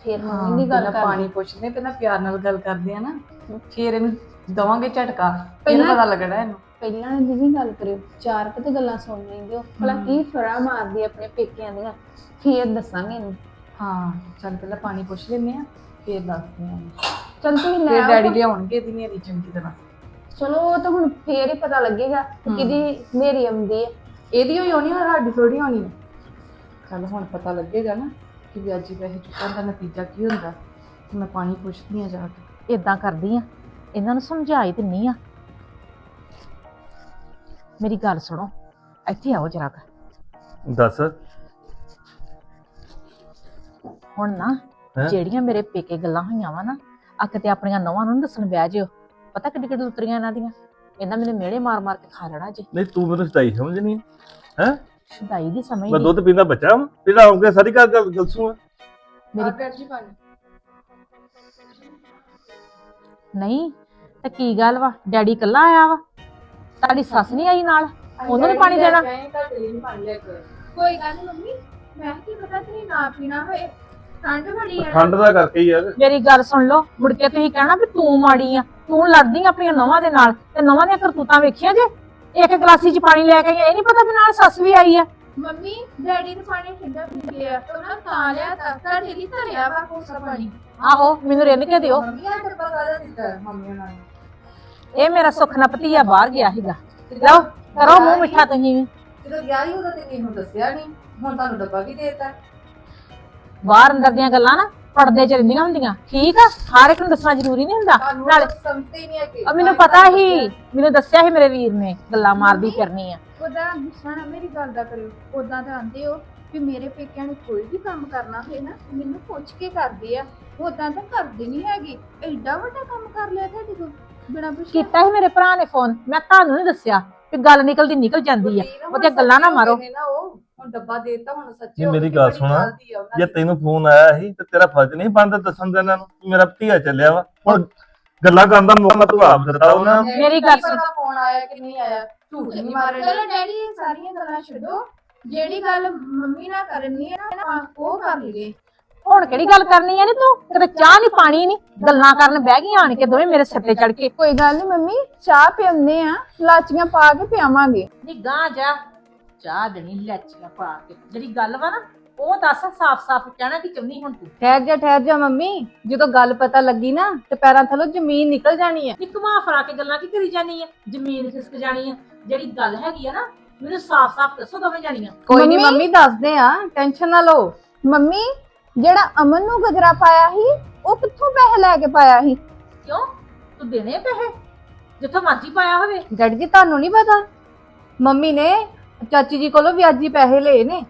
ਫੇਰ ਮੰਮੀ ਦੀ ਗੱਲ ਪਾਣੀ ਪੁੱਛਦੇ ਪਹਿਲਾਂ ਪਿਆਰ ਨਾਲ ਗੱਲ ਕਰਦੇ ਆ ਨਾ। ਫਿਰ ਇਹਨੂੰ ਦਵਾਂਗੇ ਝਟਕਾ ਫਿਰ ਪਹਿਲਾਂ- ਪਤਾ ਲੱਗਣਾ ਇਹਨੂੰ। ਪਹਿਲਾਂ ਨਾ ਦੀਦੀ ਗੱਲ ਕਰਿਓ ਚਾਰ ਕਿਤੇ ਗੱਲਾਂ ਸੁਣ ਲੈਂਦੇ ਹੋ। ਭਲਾ ਕੀ ਫਰਾ ਮਾਰਦੀ ਆਪਣੇ ਪੇਕਿਆਂ ਦੀਆਂ ਫੇਰ ਦੱਸਾਂਗੇ ਇਹਨੂੰ। ਹਾਂ ਚੱਲ ਪਹਿਲਾਂ ਪਾਣੀ ਪੁੱਛ ਲੈਂਦੇ ਆ ਫਿਰ ਦੱਸਦੇ ਆ ਚੱਲ ਤੁਸੀਂ ਲੈ ਫਿਰ ਆਓ ਡੈਡੀ ਲਿਆਉਣਗੇ ਇਹਦੀ ਨੇਰੀ ਚੰਗੀ ਤਰ੍ਹਾਂ। ਚਲੋ ਉਹ ਤਾਂ ਹੁਣ ਫੇਰ ਹੀ ਪਤਾ ਲੱਗੇਗਾ ਕਿ ਕਿਹਦੀ ਮੇਰੀ ਆਉਂਦੀ ਹੈ। ਇਹਦੀ ਹੋਈ ਹੋਣੀ ਆ ਸਾਡੀ ਥੋੜੀ ਹੋਣੀ ਆ। ਚੱਲ ਹੁਣ ਪਤਾ ਲੱਗੇਗਾ ਨਾ ਕਿ ਵਿਆਜੀ ਪੈਸੇ ਚੁੱਕਣ ਦਾ ਨਤੀਜਾ ਕੀ ਹੁੰਦਾ। ਤੇ ਮੈਂ ਪਾਣੀ ਪੁੱਛਦੀ ਆ ਜਾ ਕੇ। ਇਦਾਂ ਕਰਦੀ ਆ ਇਹਨਾਂ ਨੂੰ ਸਮਝਾਈ ਦਿੰਨੀ ਆ। ਮੇਰੀ ਗੱਲ ਸੁਣੋ। ਇੱਥੇ ਆਓ ਜਰਾ ਦੱਸ। ਹੁਣ ਨਾ ਹੈਂ? ਜਿਹੜੀਆਂ ਮੇਰੇ ਪੇਕੇ ਗੱਲਾਂ ਹੋਈਆਂ ਵਾ ਨਾ ਆ ਕਿਤੇ ਆਪਣੀਆਂ ਨੌਵਾਂ ਨੂੰ ਨੀ ਦੱਸਣ ਬਹਿ ਜਿਓ। ਪਤਾ ਕਿੱਡੀ ਕਿੱਡੀ ਉਤਰੀਆਂ ਇਹਨਾਂ ਦੀਆਂ? ਇਹਨਾਂ ਮੈਨੂੰ ਮਿਹੜੇ ਮਾਰ ਮਾਰ ਕੇ ਖਾ ਲੈਣਾ ਜੀ। ਨਹੀਂ ਤੂੰ ਮੈਨੂੰ ਸਤਾਈ ਸਮਝਣੀ ਸ਼ਦਾਈ ਦੀ ਸਮਝ ਮੈਂ ਨਹੀਂ। ਦੁੱਧ ਪੀਂਦਾ ਬੱਚਾ ਵਾਂ ਜਿਹੜਾ ਆਉਂਗੇ ਸਾਰੀ ਗੱਲ ਗੱਲ ਗਲਸੂ ਆ ਮੇਰੀ- ਆ ਜੀ ਪਾਣੀ ਨਹੀਂ ਤੇ ਕੀ ਗੱਲ ਵਾ? ਡੈਡੀ ਇਕੱਲਾ ਆਇਆ ਵਾ। ਤੁਹਾਡੀ ਸੱਸ ਨਹੀਂ ਆਈ ਨਾਲ? ਉਹਨੂੰ ਨੀ ਪਾਣੀ ਦੇਣਾ? ਪਾਣੀ ਲੈ ਕੇ ਆਏ। ਕੋਈ ਗੱਲ ਨੀ ਮੰਮੀ ਮੈਂ ਕੀ ਪਤਾ ਤੁਸੀਂ ਨਾ ਪੀਣਾ ਹੋਏ। ਠੰਡ ਬੜੀ ਆ। ਠੰਡ ਦਾ ਕਰਕੇ ਹੀ ਆ ਮੇਰੀ ਗੱਲ ਸੁਣ ਲਓ ਮੁੜ ਕੇ ਤੁਸੀਂ ਕਹਿਣਾ ਵੀ ਤੂੰ ਮਾੜੀ ਆ ਤੂੰ ਲੜਦੀ ਆਂ ਆਪਣੀਆਂ ਨੌਵਾਂ ਦੇ ਨਾਲ ਤੇ ਨੌਵਾਂ ਦੀਆਂ ਕਰਤੂਤਾਂ ਵੇਖੀਆਂ ਜੇ? ਇੱਕ ਗਲਾਸੀ 'ਚ ਪਾਣੀ ਲੈ ਕੇ ਆਈ ਆ, ਇਹ ਨਹੀਂ ਪਤਾ ਵੀ ਨਾਲ ਸੱਸ ਵੀ ਆਈ ਆ। ਮੰਮੀ ਡੈਡੀ ਨੇ ਪਾਣੀ ਠੰਡਾ ਪੀ ਗਿਆ ਉਹਨਾਂ ਤਾਂ ਲਿਆ ਤਾਂ ਤੁਹਾਡੇ ਲਈ ਧਰਿਆ ਵਾ ਕੋਸਾ ਪਾਣੀ। ਆਹੋ ਮੈਨੂੰ ਰਿੰਨ ਕੇ ਦਿਓ। ਮੰਮੀ ਆ ਡੱਬਾ ਕਾਹਦਾ ਦਿੱਤਾ ਮੰਮੀ ਉਹਨਾਂ ਨੇ? ਇਹ ਮੇਰਾ ਸੁੱਖ ਨਾ ਭਤੀਆ ਬਾਹਰ ਗਿਆ ਸੀਗਾ। ਲਓ ਕਰੋ ਮੂੰਹ ਮਿੱਠਾ ਤੁਸੀਂ ਵੀ। ਜਦੋਂ ਗਿਆ ਹੀ ਉਹਦਾ ਤੇ ਮੈਨੂੰ ਦੱਸਿਆ ਨਹੀਂ ਹੁਣ ਤੁਹਾਨੂੰ ਡੱਬਾ ਵੀ ਦੇਤਾ। ਬਾਹਰ ਅੰਦਰ ਦੀਆਂ ਗੱਲਾਂ ਨਾ ਪਰਦੇ 'ਚ ਰਹਿੰਦੀਆਂ ਹੁੰਦੀਆਂ। ਠੀਕ ਆ? ਹਰ ਇੱਕ ਨੂੰ ਦੱਸਣਾ ਜ਼ਰੂਰੀ ਨਹੀਂ ਹੁੰਦਾ। ਨਾਲੇ ਸਮਝਦੇ ਹੀ ਨਹੀਂ ਹੈਗੇ। ਉਹ ਮੈਨੂੰ ਪਤਾ ਹੀ। ਮੈਨੂੰ ਦੱਸਿਆ ਸੀ ਮੇਰੇ ਵੀਰ ਨੇ ਗੱਲਾਂ ਮਾਰਦੀ ਫਿਰਨੀ ਆ। ਉਹਦਾ ਗੁੱਸਾ ਨਾ ਮੇਰੀ ਗੱਲ ਦਾ ਕਰਿਓ। ਉਦਾਂ ਤਾਂ ਆਂਦੇ ਹੋ ਵੀ ਮੇਰੇ ਪੇਕਿਆਂ ਨੇ ਕੋਈ ਵੀ ਕੰਮ ਕਰਨਾ ਹੋਏ ਨਾ ਮੈਨੂੰ ਪੁੱਛ ਕੇ ਕਰਦੇ ਆ। ਉਦਾਂ ਤਾਂ ਕਰਦੇ ਨਹੀਂ ਹੈਗੇ। ਐਡਾ ਵੱਡਾ ਕੰਮ ਕਰ ਲਿਆ ਤੁਹਾਡੇ ਕੋਲ ਬਿਨਾਂ ਪੁੱਛੇ। ਕੀਤਾ ਸੀ ਮੇਰੇ ਭਰਾ ਨੇ ਫੋਨ। ਮੈਂ ਤੁਹਾਨੂੰ ਨਹੀਂ ਦੱਸਿਆ ਵੀ ਗੱਲ ਨਿਕਲਦੀ ਨਿਕਲ ਜਾਂਦੀ ਆ। ਉਹਦੇ ਗੱਲਾਂ ਨਾ ਮਾਰੋ। ਨਾ ਉਹ ਹੁਣ ਡੱਬਾ ਦੇਤਾ ਹੁਣ ਸੱਚੀ ਨਹੀਂ, ਮੇਰੀ ਗੱਲ ਸੁਣਾ। ਜੇ ਤੈਨੂੰ ਫੋਨ ਆਇਆ ਸੀ ਤੇ ਤੇਰਾ ਫਰਜ਼ ਨਹੀਂ ਬਣਦਾ ਦੱਸਣ ਦਾ ਇਹਨਾਂ ਨੂੰ ਕਿ ਮੇਰਾ ਭਤੀਆ ਚੱਲਿਆ ਵਾ। ਹੁਣ ਗੱਲਾਂ ਕਰਨ ਦਾ ਮੌਕਾ ਤੂੰ ਆਪ ਦਿੱਤਾ ਉਹਨਾਂ ਨੂੰ। ਮੇਰੀ ਗੱਲ ਸੁਣ। ਫੋਨ ਆਇਆ ਕਿ ਨਹੀਂ ਆਇਆ? ਝੂਠ ਨਹੀਂ ਮਾਰੇ ਚਲੋ ਡੈਡੀ ਇਹ ਸਾਰੀਆਂ ਗੱਲਾਂ ਛੱਡੋ। ਜਿਹੜੀ ਗੱਲ ਮੰਮੀ ਨਾਲ ਕਰਨੀ ਹੈ ਨਾ ਉਹ ਕਰ ਲਈਏ। ਹੁਣ ਕਿਹੜੀ ਗੱਲ ਕਰਨੀ ਆ ਨੀ ਤੂੰ? ਕਿਤੇ ਚਾਹ ਨਹੀਂ ਪਾਣੀ ਨਹੀਂ ਗੱਲਾਂ ਕਰਨ ਬਹਿ ਗਈ ਆਣ ਕੇ ਦੋਵੇਂ ਮੇਰੇ ਸਿਰ ਤੇ ਚੜ ਕੇ। ਕੋਈ ਗੱਲ ਨਹੀਂ ਮੰਮੀ ਚਾਹ ਪਿਉਂਦੇ ਆ ਲਾਚੀਆਂ ਪਾ ਕੇ ਪਿਆਵਾਂਗੇ। ਨੀ ਗਾਂ ਜਾ। ਚਾਹ ਦੇਣੀ ਲੈਚੀਆਂ ਪਾ ਕੇ। ਜਿਹੜੀ ਗੱਲ ਵਾ ਨਾ ਉਹ ਦੱਸ ਸਾਫ਼-ਸਾਫ਼ ਕਹਿਣਾ ਕਿ ਚਾਹੁੰਦੀ ਹੁਣ ਤੂੰ। ਠਹਿਰ ਜਾ ਠਹਿਰ ਜਾ ਮੰਮੀ। ਜਦੋਂ ਗੱਲ ਪਤਾ ਲੱਗੀ ਨਾ ਤੇ ਪੈਰਾਂ ਥੱਲੋਂ ਜ਼ਮੀਨ ਨਿਕਲ ਜਾਣੀ ਹੈ ਨੀ ਘੁਮਾ ਫਰਾ ਕੇ ਗੱਲਾਂ ਕੀ ਕਰੀ ਜਾਨੀ ਆ? ਜ਼ਮੀਨ ਖਿਸਕ ਜਾਣੀ ਆ। ਜਿਹੜੀ ਗੱਲ ਹੈਗੀ ਆ ਨਾ ਮੈਨੂੰ ਸਾਫ਼-ਸਾਫ਼ ਦੱਸੋ ਦੋਵੇਂ ਜਾਣੀਆਂ। ਕੋਈ ਨਹੀਂ ਮੰਮੀ- ਮੰਮੀ ਦੱਸਦੇ ਆ। ਟੈਨਸ਼ਨ ਨਾ ਲਓ। ਮੰਮੀ ਜਿਹੜਾ ਅਮਨ ਨੂੰ ਗਜਰਾ ਪਾਇਆ ਸੀ ਉਹ ਕਿੱਥੋਂ ਪੈਸੇ ਲੈ ਕੇ ਪਾਇਆ ਸੀ? ਕਿਉਂ? ਤੂੰ ਦੇਣੇ ਪੈਸੇ? ਜਿੱਥੋਂ ਮਰਜ਼ੀ ਪਾਇਆ ਹੋਵੇ। ਡੈਡੀ ਜੀ ਤੁਹਾਨੂੰ ਨਹੀਂ ਪਤਾ? ਮੰਮੀ ਨੇ ਚਾਚੀ ਜੀ ਕੋਲੋਂ ਵਿਆਜੀ ਪੈਸੇ ਲਏ ਨੇ।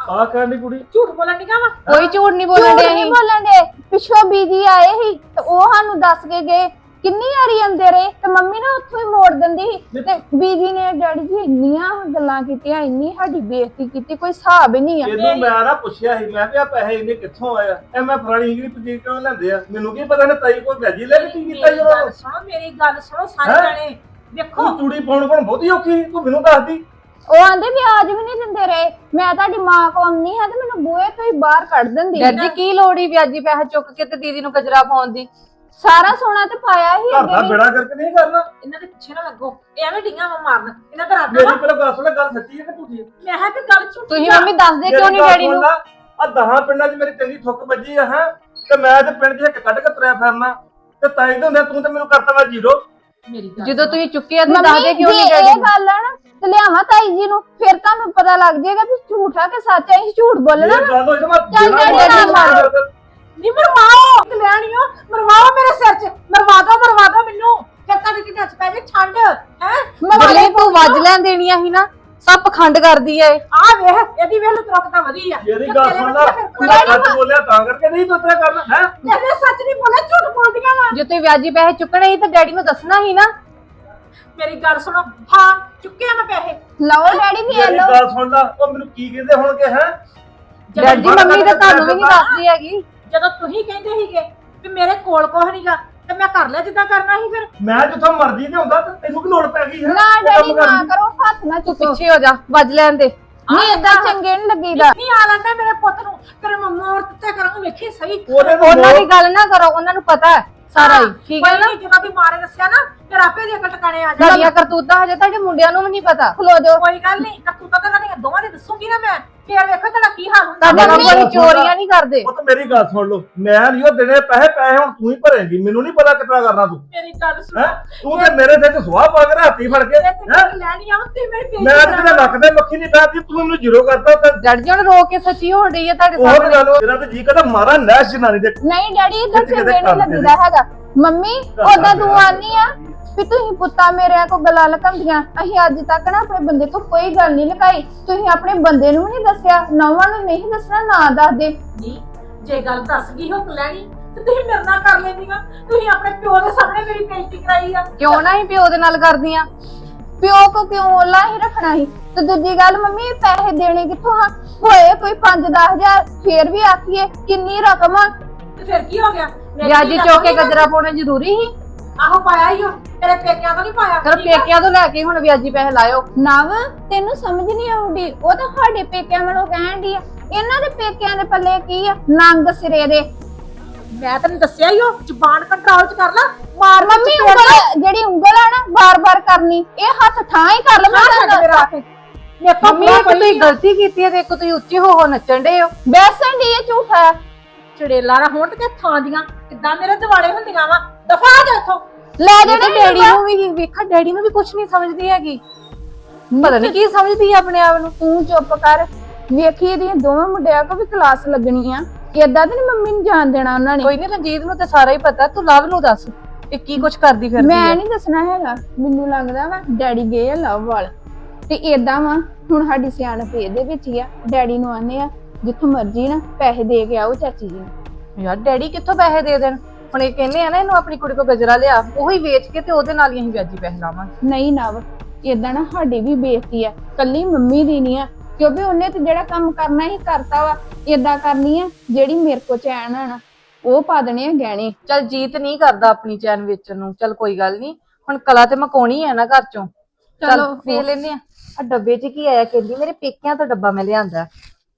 ਆਹ ਕਹਿਣ ਦੀ ਕੁੜੀ। ਝੂਠ ਬੋਲਣ ਦੀ ਕਾਵਾ ਕੋਈ ਝੂਠ ਨਹੀਂ ਬੋਲਣ ਝੂਠ ਦੇ ਨਹੀਂ ਬੋਲਣ ਦੇ ਪਿੱਛੋਂ ਬੀਜੀ ਆਏ ਸੀ ਤੇ ਉਹ ਸਾਨੂੰ ਦੱਸ ਕੇ ਗਏ ਕਿੰਨੀ ਵਾਰੀ ਆਂਦੇ ਰਹੇ? ਤੇ ਮੰਮੀ ਨਾ ਉੱਥੋਂ ਹੀ ਮੋੜ ਦਿੰਦੀ ਸੀ। ਤੇ ਬੀਜੀ ਨੇ ਡੈਡੀ ਜੀ ਇੰਨੀਆਂ ਗੱਲਾਂ ਕੀਤੀਆਂ ਇੰਨੀ ਸਾਡੀ ਬੇਇੱਜ਼ਤੀ ਕੀਤੀ ਕੋਈ ਹਿਸਾਬ ਹੀ ਨਹੀਂ ਆ। ਇਹਨੂੰ ਮੈਂ ਨਾ ਪੁੱਛਿਆ ਸੀ ਮੈਂ ਕਿਹਾ ਪੈਸੇ ਇਹਨੇ ਕਿੱਥੋਂ ਆਇਆ ਐ ਮੈਂ ਪੁਰਾਣੀ ਇੰਗਲਿਸ਼ ਪਜੀਰ ਕਿਉਂ ਲੈਂਦੇ ਆ? ਮੈਨੂੰ ਕੀ ਪਤਾ ਨੇ ਤਾਈ ਕੋਈ ਵੈਜੀ ਲੈ ਕੇ ਕੀ ਕੀਤਾ ਜੀ ਸੁਣੋ ਮੇਰੀ ਗੱਲ ਸੁਣੋ ਸਾਰੇ ਹੈਂ? ਜਾਣੇ। ਵੇਖੋ। ਤੂੰ ਚੂੜੀ ਪਾਉਣ ਕੋਲ ਬਹੁਤੀ ਔਖੀ ਤੂੰ ਮੈਨੂੰ ਦੱਸਦੀ। ਉਹ ਆਂਦੇ ਵਿਆਜ ਵੀ ਨਹੀਂ ਦਿੰਦੇ ਰਹੇ। ਮੈਂ ਤੁਹਾਡੀ ਮਾਂ ਕੋਲ ਨਹੀਂ ਹੈ ਤੇ ਮੈਨੂੰ ਬੂਹੇ ਤੋਂ ਹੀ ਬਾਹਰ ਕੱਢ ਦਿੰਦੀ। ਡੈਡੀ ਜੀ ਕੀ ਲੋੜ ਹੀ ਵਿਆਜੀ ਪੈਸੇ ਚੁੱਕ ਕੇ ਤੇ ਦੀਦੀ ਨੂੰ ਗਜਰਾ ਪਾਉਣ ਦੀ? ਸਾਰਾ ਸੋਨਾ ਤੇ ਪਾਇਆ ਹੀ ਘਰ ਅੱਗੇ ਦਾ ਬੇੜਾ ਕਰਕੇ ਨਹੀਂ ਕਰਨਾ। ਇਹਨਾਂ ਦੇ ਪਿੱਛੇ ਨਾ ਲੱਗੋ। ਇਹ ਐਵੇਂ ਡੀਆਂ ਵਾ ਮਾਰਨ। ਇਹਨਾਂ ਦਾ ਰੱਬ ਮੇਰੀ ਪਹਿਲਾਂ ਗੱਲ ਸੁਣ ਗੱਲ ਸੱਚੀ ਹੈ ਕਿ ਝੂਠੀ ਹੈ? ਮੈਂ ਕਿਹਾ ਕਿ ਗੱਲ ਝੂਠੀ ਤੁਸੀਂ ਆ। ਮੰਮੀ ਦੱਸਦੇ ਕਿਉਂ ਨਹੀਂ ਡੈਡੀ ਨੂੰ? ਆ ਦਹਾਂ ਪਿੰਡਾਂ 'ਚ ਮੇਰੀ ਚੰਗੀ ਠੁੱਕ ਵੱਜੀ ਆ ਹੈ। ਤੇ ਮੈਂ ਤੇ ਪਿੰਡ 'ਚ ਇੱਕ ਕੱਢ ਕੇ ਤੁਰਿਆ ਫਿਰਨਾ। ਤੇ ਤਾਈ ਦੇ ਹੁੰਦੇ ਤੂੰ ਤੇ ਮੈਨੂੰ ਕਰਤਾ ਵਾ ਜ਼ੀਰੋ। ਮੇਰੀ ਗੱਲ ਜਦੋਂ। ਤੁਸੀਂ ਚੁੱਕਿਆ ਤਾਂ ਮੰਮੀ ਦੱਸਦੇ ਕਿਉਂ ਨਹੀਂ ਜੇ ਡੈਡੀ ਇਹ ਨੂੰ ਗੱਲ ਆ ਨਾ ਤੇ ਲਿਆਵਾਂ ਤਾਈ ਜੀ ਨੂੰ ਫਿਰ ਤੁਹਾਨੂੰ ਪਤਾ ਲੱਗ ਜਾਏਗਾ ਵੀ ਝੂਠ ਆ ਕਿ ਸੱਚ ਆ ਅਸੀਂ ਝੂਠ ਬੋਲਣਾ ਇਹ ਗੱਲ ਹੋਈ ਤਾਂ ਮੈਂ ਚੱਲ ਦੇਣਾ ਹੀ ਡੈਡੀ ਨਹੀਂ। ਨੀ ਮਰਵਾਓ ਲੈਣੀਓ ਮਰਵਾਓ ਮੇਰੇ ਸਿਰ 'ਚ। ਮਰਵਾ ਦੋ ਮਰਵਾ ਦੋ ਮੈਨੂੰ। ਫਿਰ ਤੁਹਾਡੇ ਕਿਤੇ ਪੈ ਜੇ ਠੰਡ ਹੈ? ਬਲੇ ਤੂੰ ਵੱਜ ਲੈਣ ਦੇਣੀਆਂ ਸੀ ਨਾ। ਸਭ ਪਖੰਡ ਕਰਦੀ ਏ ਆ ਵੇਖ ਇਹਦੀ ਵੇਖ ਲੁਤਰਕ ਤਾਂ ਵਧੀ ਆ। ਮੇਰੀ ਗੱਲ ਸੁਣ ਲੈ ਮੈਂ ਸੱਚ ਬੋਲਿਆ ਤਾਂ ਕਰਕੇ ਨਹੀਂ ਤੂੰ ਇਤਨਾ ਕਰਨਾ ਹੈ? ਇਹਨੇ ਸੱਚ ਨਹੀਂ ਬੋਲਿਆ ਝੂਠ ਬੋਲਦੀਆਂ ਵਾ। ਜੇ ਤੁਸੀਂ ਵਿਆਜੀ ਪੈਸੇ ਚੁੱਕਣੇ ਸੀ ਤਾਂ ਡੈਡੀ ਨੂੰ ਦੱਸਣਾ ਸੀ ਨਾ। ਮੇਰੀ ਗੱਲ ਸੁਣੋ ਹਾਂ ਚੁੱਕੇ ਆ ਮੈਂ ਪੈਸੇ। ਲਓ ਡੈਡੀ ਵੀ ਮੇਰੀ ਲਓ। ਗੱਲ ਸੁਣ ਲੈ ਉਹ ਮੈਨੂੰ ਕੀ ਕਹਿੰਦੇ ਹੋਣਗੇ ਹੈ? ਜਦੋਂ ਡੈਡੀ ਮੰਮੀ ਤਾਂ ਤੁਹਾਨੂੰ ਵੀ ਨਹੀਂ ਦੱਸਦੀ ਹੈਗੀ। ਜਦੋਂ ਤੁਸੀਂ ਕਹਿੰਦੇ ਸੀਗੇ ਵੀ ਮੇਰੇ ਕੋਲ ਕੁਛ ਨਹੀਂਗਾ ਤੇ ਮੈਂ ਕਰ ਲਿਆ ਜਿੱਦਾਂ ਕਰਨਾ ਸੀ ਫਿਰ। ਮੈਂ ਜਿੱਥੋਂ ਮਰਜ਼ੀ ਤੇ ਹੁੰਦਾ ਤੇ ਤੈਨੂੰ ਕੀ ਲੋੜ ਪੈ ਗਈ ਹੈ? ਨਾ ਉਹ ਕੰਮ ਡੈਡੀ ਨਾ ਕਰਨੀ। ਕਰੋ ਹੱਥ ਨਾ ਤੂੰ ਚੁੱਕੋ। ਪਿੱਛੇ ਹੋ ਜਾ ਵੱਜ ਲੈਣ ਦੇ। ਨਹੀਂ ਏਦਾਂ ਚੰਗੇ ਨਹੀਂ ਲੱਗੀਦਾ। ਨਹੀਂ ਆ ਲੈਂਦਾ ਮੇਰੇ ਪੁੱਤ ਨੂੰ। ਤੇਰੇ ਮੰਮਾ ਔਰ ਤੇ ਕਰਾਂਗੇ ਵੇਖੀ ਸਹੀ। ਉਹਦੇ ਤੋਂ ਉਹਨਾਂ ਦੀ ਗੱਲ ਨਾ ਕਰੋ ਉਹਨਾਂ ਨੂੰ ਪਤਾ ਹੈ। ਸਾਰਾ ਹੀ ਠੀਕ ਹੈ ਕੋਈ ਨਾ? ਨੀ, ਜਦੋਂ ਦੀ ਮਾਰੇ ਦੱਸਿਆ ਨਾ ਫਿਰ ਆਪੇ ਦੇ ਟਿਕਾਣੇ ਆ ਜਾਣਗੇ। ਤੁਹਾਡੀਆਂ ਕਰਤੂਤਾਂ ਹਜੇ ਤੁਹਾਡੇ ਮੁੰਡਿਆਂ ਨੂੰ ਵੀ ਨਹੀਂ ਪਤਾ। ਖਲੋ ਜਾਓ। ਕੋਈ ਗੱਲ ਨਹੀਂ ਕਰਤੂਤਾਂ ਤਾਂ ਨਹੀਂ ਦੋਵਾਂ ਦੀ ਦੱਸੂਗੀ ਨਾ ਮੈਂ। ਫੇਰ ਵੇਖੋ ਤੁਹਾਡਾ ਕੀ ਹਾਲ ਹੁੰਦਾ। ਤੁਹਾਡੇ ਮੰਮੀ- ਵਾਂਗੂ ਚੋਰੀਆਂ ਨਹੀਂ ਕਰਦੇ। ਉਹ ਤਾਂ ਮੇਰੀ ਗੱਲ ਸੁਣ ਲਓ। ਮੈਂ ਨਹੀਂ ਉਹ ਦੇਣੇ ਪੈਸੇ ਪੈਸੇ ਹੁਣ ਤੂੰ ਹੀ ਭਰੇਂਗੀ। ਮੈਨੂੰ ਨਹੀਂ ਪਤਾ ਕਿੱਦਾਂ ਕਰਨਾ ਤੂੰ। ਮੇਰੀ ਗੱਲ ਸੁਣ। ਹੈ? ਤੂੰ ਤੇ ਮੇਰੇ ਸਿਰ 'ਚ ਸੁਆਹ ਪਾ ਕੇ ਹੱਥੀ ਫੜ ਕੇ ਹੈ? ਤੇ ਲੈਣੀ ਆ ਤੇ ਮੇਰੇ ਪੇਟ ਮੈਂ ਤੇ ਕਿਤੇ ਲੱਕ ਦੇ ਮੱਖੀ ਨਹੀਂ ਪੈਂਦੀ ਤੂੰ ਮੈਨੂੰ ਜ਼ੀਰੋ ਕਰਤਾ ਤੇ ਡੈਡੀ ਜੀ ਹੁਣ ਰੋ ਕੇ ਸੱਚੀ ਹੋ ਰਹੀ ਹੈ ਤੁਹਾਡੇ ਉਹ ਸਾਹਮਣੇ। ਗੱਲ ਤੇਰਾ ਤੇ ਜੀ ਕਹਦਾ ਮਾਰਾ ਨੈਸ਼ ਜਨਾਨੀ ਦੇ ਨਹੀਂ ਡੈਡੀ ਇਦਾਂ ਕਿਤੇ ਚੰਗੇ ਨਹੀਂ ਕਰਦੇ ਲੱਗੀਦਾ ਹੈਗਾ। ਮੰਮੀ ਉਹਦਾ ਤੂੰ ਆਨੀ ਆ ਵੀ ਤੁਸੀਂ ਪੁੱਤਾਂ ਮੇਰੇ ਕੋ ਗੱਲਾਂ ਲਕਾਉਂਦੀਆਂ ਅਸੀਂ ਅੱਜ ਤੱਕ ਨਾ ਆਪਣੇ ਬੰਦੇ ਕੋ ਕੋਈ ਗੱਲ ਨਹੀਂ ਲਕਾਈ। ਤੁਸੀਂ ਆਪਣੇ ਬੰਦੇ ਨੂੰ ਨਹੀਂ ਦੱਸਿਆ ਨੌਵਾਂ ਨੂੰ ਨਹੀਂ ਦੱਸਣਾ ਨਾ ਦੱਸਦੇ ਨਹੀਂ ਜੇ ਗੱਲ ਦੱਸ ਗਈ ਹੁਕ ਲੈਣੀ ਤੇ ਤੁਸੀਂ ਮੇਰੇ ਨਾਲ ਕਰ ਲੈਂਦੀਆਂ। ਤੁਸੀਂ ਆਪਣੇ ਪਿਓ ਦੇ ਸਾਹਮਣੇ ਮੇਰੀ ਬੇਇੱਜ਼ਤੀ ਕਰਾਈ ਆ। ਕਿਉਂ ਨਾ ਹੀ ਪਿਓ ਦੇ ਨਾਲ ਕਰਦੀਆਂ? ਪਿਓ ਕੋ ਕਿਉਂ ਓਲਾ ਹੀ ਰੱਖਣਾ ਸੀ? ਤੇ ਦੂਜੀ ਗੱਲ ਮੰਮੀ ਪੈਸੇ ਦੇਣੇ ਕਿੱਥੋਂ ਹਾਂ ਹੋਏ ਕੋਈ 5-10000 ਫੇਰ ਵੀ ਆਖੀਏ ਕਿੰਨੀ ਰਕਮ ਆ? ਤੇ ਫਿਰ ਕੀ ਹੋ ਗਿਆ? ਵਿਆਜੀ ਚੋ ਕੇ ਦਾ ਗਜਰਾ ਪਾਉਣਾ ਜ਼ਰੂਰੀ ਸੀ? ਆਹੋ ਪਾਇਆ ਹੀ ਹੋ ਤੇਰੇ ਪੇਕਿਆਂ ਤੋਂ ਨਹੀਂ ਪਾਇਆ? ਠੀਕ ਆ? ਪੇਕਿਆਂ ਤੋਂ ਲੈ ਕੇ ਹੁਣ ਵਿਆਜੀ ਪੈਸੇ ਲਾਇਓ। ਨਵ ਤੈਨੂੰ ਸਮਝ ਨਹੀਂ ਆਉਂਦੀ ਉਹ ਤਾਂ ਸਾਡੇ ਪੇਕਿਆਂ ਵੱਲੋਂ ਕਹਿਣ ਦੀ ਆ। ਇਹਨਾਂ ਦੇ ਪੇਕਿਆਂ ਦੇ ਪੱਲੇ ਕੀ ਆ? ਨੰਗ ਸਿਰੇ ਦੇ। ਮੈਂ ਤੈਨੂੰ ਦੱਸਿਆ ਹੀ ਉਹ ਜ਼ੁਬਾਨ ਕੰਟਰੋਲ ਚ ਕਰ ਲੈ ਮਾਰ ਮੰਮੀ ਉਂਗਲ ਜਿਹੜੀ ਉਂਗਲ ਆ ਨਾ ਬਾਰ-ਬਾਰ ਕਰਨੀ। ਇਹ ਹੱਥ ਠਾਂ ਹੀ ਕਰ ਲਵਾਂ ਛੱਡ ਮੇਰਾ ਕੇ ਮੇਰੇ ਤੋਂ ਮੰਮੀ ਇੱਕ ਤੁਸੀਂ ਗਲਤੀ ਕੀਤੀ ਹੈ ਤੇ ਇੱਕ ਤੁਸੀਂ ਉੱਚੀ ਹੋ ਹੋ ਨੱਚਣ ਡੇ ਹੋ ਬੈਸਣ ਦੀ ਇਹ ਝੂਠਾ। ਚੜੇਲਾ ਨਾ ਹੋਣ ਤੇ ਥਾਂ ਦੀਆਂ ਕਿੱਦਾਂ ਮੇਰੇ ਦਿਵਾਲੇ ਹੁੰਦੀਆਂ ਵਾ? ਦਫਾ ਜਾ ਇੱਥੋਂ। ਲੈ ਜਿਹੜੇ ਡੈਡੀ ਨੂੰ ਵੀ। ਵੇਖਾ ਡੈਡੀ ਨੂੰ ਵੀ ਕੁਝ ਨਹੀਂ ਸਮਝਦੀ ਹੈਗੀ। ਪਤਾ ਨਹੀਂ ਕੀ ਸਮਝਦੀ ਹੈ ਆਪਣੇ ਆਪ ਨੂੰ। ਤੂੰ ਚੁੱਪ ਕਰ। ਵੇਖੀ ਇਹਦੀਆਂ ਦੋਵੇਂ ਮੁੰਡਿਆਂ ਕੋ ਵੀ ਕਲਾਸ ਲੱਗਣੀ ਆ ਏਦਾਂ ਤੇ ਨੀ ਮੰਮੀ ਨੂੰ ਜਾਣ ਦੇਣਾ ਉਹਨਾਂ ਨੇ। ਕੋਈ ਨਹੀਂ ਰਣਜੀਤ ਨੂੰ ਤੇ ਸਾਰਾ ਹੀ ਪਤਾ। ਤੂੰ ਲਵ ਨੂੰ ਦੱਸ ਇਹ ਕੀ ਕੁਝ ਕਰਦੀ ਫਿਰਦੀ ਮੈਂ ਨਹੀਂ ਦੱਸਣਾ ਹੈਗਾ। ਮੈਨੂੰ ਲੱਗਦਾ ਵਾ ਡੈਡੀ ਗਏ ਆ ਲਵ ਵਾਲ। ਤੇ ਏਦਾਂ ਵਾ ਹੁਣ ਸਾਡੀ ਸਿਆਣਪ ਇਹਦੇ ਵਿੱਚ ਹੀ ਆ। ਡੈਡੀ ਨੂੰ ਆਨੇ ਆ। ਜਿੱਥੋਂ ਮਰਜ਼ੀ ਨਾ ਪੈਸੇ ਦੇ ਕੇ ਆਓ ਚਾਚੀ ਜੀ ਨੂੰ। ਯਾਰ ਡੈਡੀ ਕਿੱਥੋਂ ਪੈਸੇ ਦੇ ਦੇਣ? ਹੁਣ ਇਹ ਕਹਿੰਦੇ ਆ ਨਾ ਇਹਨੂੰ ਆਪਣੀ ਕੁੜੀ ਕੋ ਗਜਰਾ ਲਿਆ ਉਹੀ ਵੇਚ ਕੇ ਤੇ ਉਹਦੇ ਨਾਲ ਹੀ ਅਸੀਂ ਵਿਆਜੀ ਪੈਸੇ ਲਾਵਾਂਗੇ। ਨਹੀਂ ਨਵ ਏਦਾਂ ਨਾ ਸਾਡੀ ਵੀ ਬੇਇੱਜ਼ਤੀ ਆ ਕੱਲੀ ਮੰਮੀ ਦੀ ਨਹੀਂ ਆ ਕਿਉਂਕਿ ਉਹਨੇ ਤੇ ਜਿਹੜਾ ਕੰਮ ਕਰਨਾ ਹੀ ਕਰਤਾ ਵਾ ਏਦਾਂ ਕਰਨੀ ਆ ਜਿਹੜੀ ਮੇਰੇ ਕੋ ਚੈਨ ਆ ਨਾ ਉਹ ਪਾ ਦੇਣੇ ਆ ਗਹਿਣੇ। ਚਲ ਜੀਤ ਨਹੀਂ ਕਰਦਾ ਆਪਣੀ ਚੈਨ ਵੇਚਣ ਨੂੰ ਚਲ ਕੋਈ ਗੱਲ ਨਹੀਂ ਹੁਣ ਕਲਾ ਤੇ ਮਕਾਉਣੀ ਹੈ ਨਾ ਘਰ ਚੋਂ। ਚਲੋ ਚਲੋ, ਵੇਖ ਲੈਨੇ ਆ। ਆ ਡੱਬੇ 'ਚ ਕੀ ਆਇਆ ਕਹਿੰਦੀ ਮੇਰੇ ਪੇਕਿਆਂ ਤੋਂ ਡੱਬਾ ਮੈਂ ਲਿਆਂਦਾ।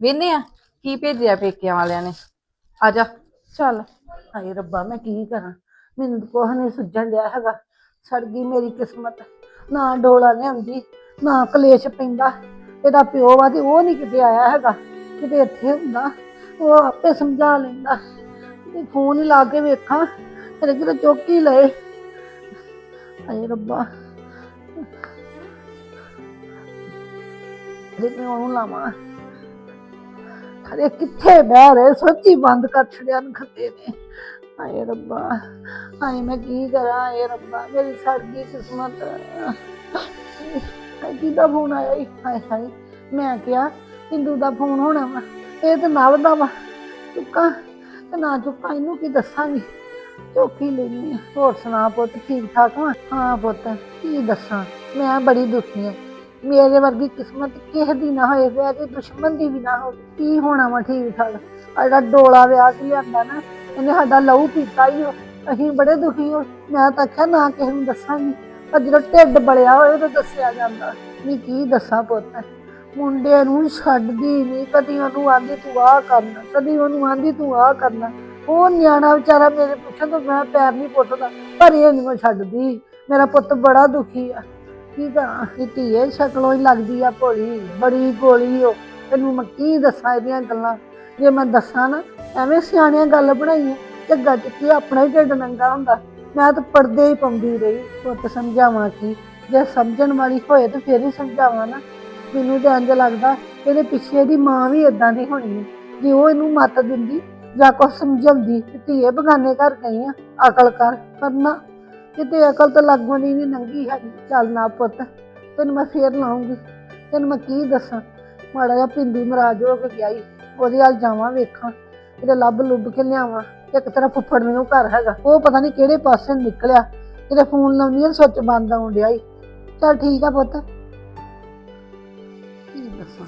ਵੇਨੇ ਆ ਕੀ ਭੇਜਿਆ ਪੇਕਿਆਂ ਵਾਲਿਆਂ ਨੇ? ਆ ਜਾ। ਚੱਲ। ਹਾਏ ਰੱਬਾ, ਮੈਂ ਕੀ ਕਰਾਂ? ਮੈਨੂੰ ਤਾਂ ਕੁਛ ਨਹੀਂ ਸੁੱਝਣ ਡਿਆ ਹੈਗਾ। ਸੜ ਗਈ ਮੇਰੀ ਕਿਸਮਤ। ਨਾ ਡੋਲਾ ਲਿਆਂਦੀ ਨਾ ਕਲੇਸ਼ ਪੈਂਦਾ। ਇਹਦਾ ਪਿਓ ਵਾ ਤੇ ਉਹ ਨਹੀਂ ਕਿਤੇ ਆਇਆ ਹੈਗਾ। ਕਿਤੇ ਇੱਥੇ ਹੁੰਦਾ। ਉਹ ਆਪੇ ਸਮਝਾ ਲੈਂਦਾ। ਤੇ ਫੋਨ ਹੀ ਲਾ ਕੇ ਵੇਖਾਂ ਤੇਰੇ ਕਿਤੇ ਚੁੱਕ ਹੀ ਲਏ। ਹਾਏ ਰੱਬਾ। ਤੇ ਮੈਂ ਉਹਨੂੰ ਲਾਵਾਂ। ਖਰੇ ਕਿੱਥੇ ਬਹਿ ਰਹੇ ਸੋਚੀ ਬੰਦ ਕਰ ਛੜਿਆ ਨੂੰ ਖੱਤੇ ਨੇ ਹਾਏ ਰੱਬਾ ਹਾਏ ਮੈਂ ਕੀ ਕਰਾਂ ਹਾਏ ਰੱਬਾ ਮੇਰੀ ਸੜ ਗਈ ਕਿਸਮਤ ਹਾਏ ਕਿਹਦਾ ਫੋਨ ਆਇਆ ਈ? ਹਾਏ ਹਾਏ ਮੈਂ ਕਿਹਾ ਹਿੰਦੂ ਦਾ ਫੋਨ ਹੋਣਾ ਵਾ ਇਹ ਤਾਂ ਨਾਲ ਦਾ ਵਾ ਚੁੱਕਾ ਤੇ ਨਾ ਚੁੱਕਾ ਇਹਨੂੰ ਕੀ ਦੱਸਾਂਗੀ ਚੌਕੀ ਲੈਣੀ ਆ ਹੋਰ ਸੁਣਾ ਪੁੱਤ ਠੀਕ ਠਾਕ ਵਾ ਹਾਂ ਪੁੱਤ ਕੀ ਦੱਸਾਂ ਮੈਂ ਬੜੀ ਦੁਖੀ ਆ ਮੇਰੇ ਵਰਗੀ ਕਿਸਮਤ ਕਿਸੇ ਦੀ ਨਾ ਹੋਏ ਵਿਆਹ ਤੇ ਦੁਸ਼ਮਣ ਦੀ ਵੀ ਨਾ ਹੋਵੇ। ਕੀ ਹੋਣਾ ਵਾ ਠੀਕ ਠਾਕ ਆ ਜਿਹੜਾ ਡੋਲਾ ਵਿਆਹ ਕੇ ਲਿਆਂਦਾ ਨਾ, ਇਹਨੇ ਸਾਡਾ ਲਹੂ ਪੀਤਾ ਹੀ ਹੋ ਅਸੀਂ ਬੜੇ ਦੁਖੀ ਹੋ ਮੈਂ ਤਾਂ ਆਖਿਆ, ਨਾ ਕਿਸੇ ਨੂੰ ਦੱਸਾਂਗੀ। ਪਰ ਜਦੋਂ ਢਿੱਡ ਬਲਿਆ ਹੋਏ ਤਾਂ ਦੱਸਿਆ ਜਾਂਦਾ। ਵੀ ਕੀ ਦੱਸਾਂ ਪੁੱਤ? ਮੁੰਡੇ ਨੂੰ ਛੱਡਦੀ ਨਹੀਂ ਕਦੀ ਉਹਨੂੰ ਆਂਦੀ ਤੂੰ ਆਹ ਕਰਨਾ, ਕਦੀ ਉਹਨੂੰ ਆਂਦੀ ਤੂੰ ਆਹ ਕਰਨਾ। ਉਹ ਨਿਆਣਾ ਵਿਚਾਰਾ ਮੇਰੇ ਪੁੱਛਣ ਤੋਂ ਮੈਂ ਪੈਰ ਨਹੀਂ ਪੁੱਟਦਾ, ਪਰ ਇਹ ਨਹੀਂ ਮੈਂ ਛੱਡਦੀ। ਮੇਰਾ ਪੁੱਤ ਬੜਾ ਦੁਖੀ ਆ। ਕੀ ਕਰਾਂ? ਇਹ ਧੀਏ, ਸ਼ਕਲੋਂ ਹੀ ਲੱਗਦੀ ਆ ਭੋਲੀ, ਬੜੀ ਗੋਲੀ ਓ। ਤੈਨੂੰ ਮੈਂ ਕੀ ਦੱਸਾਂ ਇਹਦੀਆਂ ਗੱਲਾਂ? ਜੇ ਮੈਂ ਦੱਸਾਂ ਨਾ, ਐਵੇਂ ਸਿਆਣੀਆਂ ਗੱਲ ਬਣਾਈ ਝੱਗਾ ਚੁੱਕੀ ਆਪਣਾ ਹੀ ਢਿੱਡ ਨੰਗਾ ਹੁੰਦਾ। ਮੈਂ ਤਾਂ ਪਰਦੇ ਹੀ ਪਾਉਂਦੀ ਰਹੀ, ਪੁੱਤ ਸਮਝਾਵਾਂ ਕੀ? ਜੇ ਸਮਝਣ ਵਾਲੀ ਹੋਏ ਤਾਂ ਫੇਰ ਹੀ ਸਮਝਾਵਾਂ ਨਾ। ਮੈਨੂੰ ਤਾਂ ਇੰਜ ਲੱਗਦਾ ਇਹਦੇ ਪਿੱਛੇ ਦੀ ਮਾਂ ਵੀ ਇਦਾਂ ਦੀ ਹੋਣੀ ਹੈ ਜੇ ਉਹ ਇਹਨੂੰ ਮੱਤ ਦਿੰਦੀ ਜਾਂ ਕੁਛ ਸਮਝਾਉਂਦੀ ਧੀਏ ਬਗਾਨੇ ਘਰ ਗਈ ਆ, ਅਕਲ ਕਰ। ਪਰ ਨਾ ਕਿਤੇ ਅਕਲ ਤਾਂ ਲੱਗਣ ਦੀ ਨਹੀਂ ਨੰਗੀ ਹੈਗੀ। ਚੱਲ ਨਾ ਪੁੱਤ ਤੈਨੂੰ ਮੈਂ ਫੇਰ ਲਾਉਂਗੀ। ਤੈਨੂੰ ਮੈਂ ਕੀ ਦੱਸਾਂ? ਮਾੜਾ ਜਿਹਾ ਪਿੰਡੀ ਮਰਾਜ ਹੋ ਕੇ ਗਿਆ ਈ। ਉਹਦੇ ਹਾਲ ਜਾਵਾਂ ਵੇਖਾਂ। ਕਿਤੇ ਲੱਭ ਲੁੱਭ ਕੇ ਲਿਆਵਾਂ। ਇੱਕ ਤਰ੍ਹਾਂ ਫੁੱਫੜ ਨੂੰ ਘਰ ਹੈਗਾ। ਉਹ ਪਤਾ ਨਹੀਂ ਕਿਹੜੇ ਪਾਸੇ ਨੂੰ ਨਿਕਲਿਆ। ਕਿਤੇ ਫੋਨ ਲਾਉਣੀ ਆ ਸੁੱਚ ਬੰਦ ਆਉਣ ਡਿਆ ਈ। ਚੱਲ ਠੀਕ ਆ ਪੁੱਤ। ਕੀ ਦੱਸਾਂ?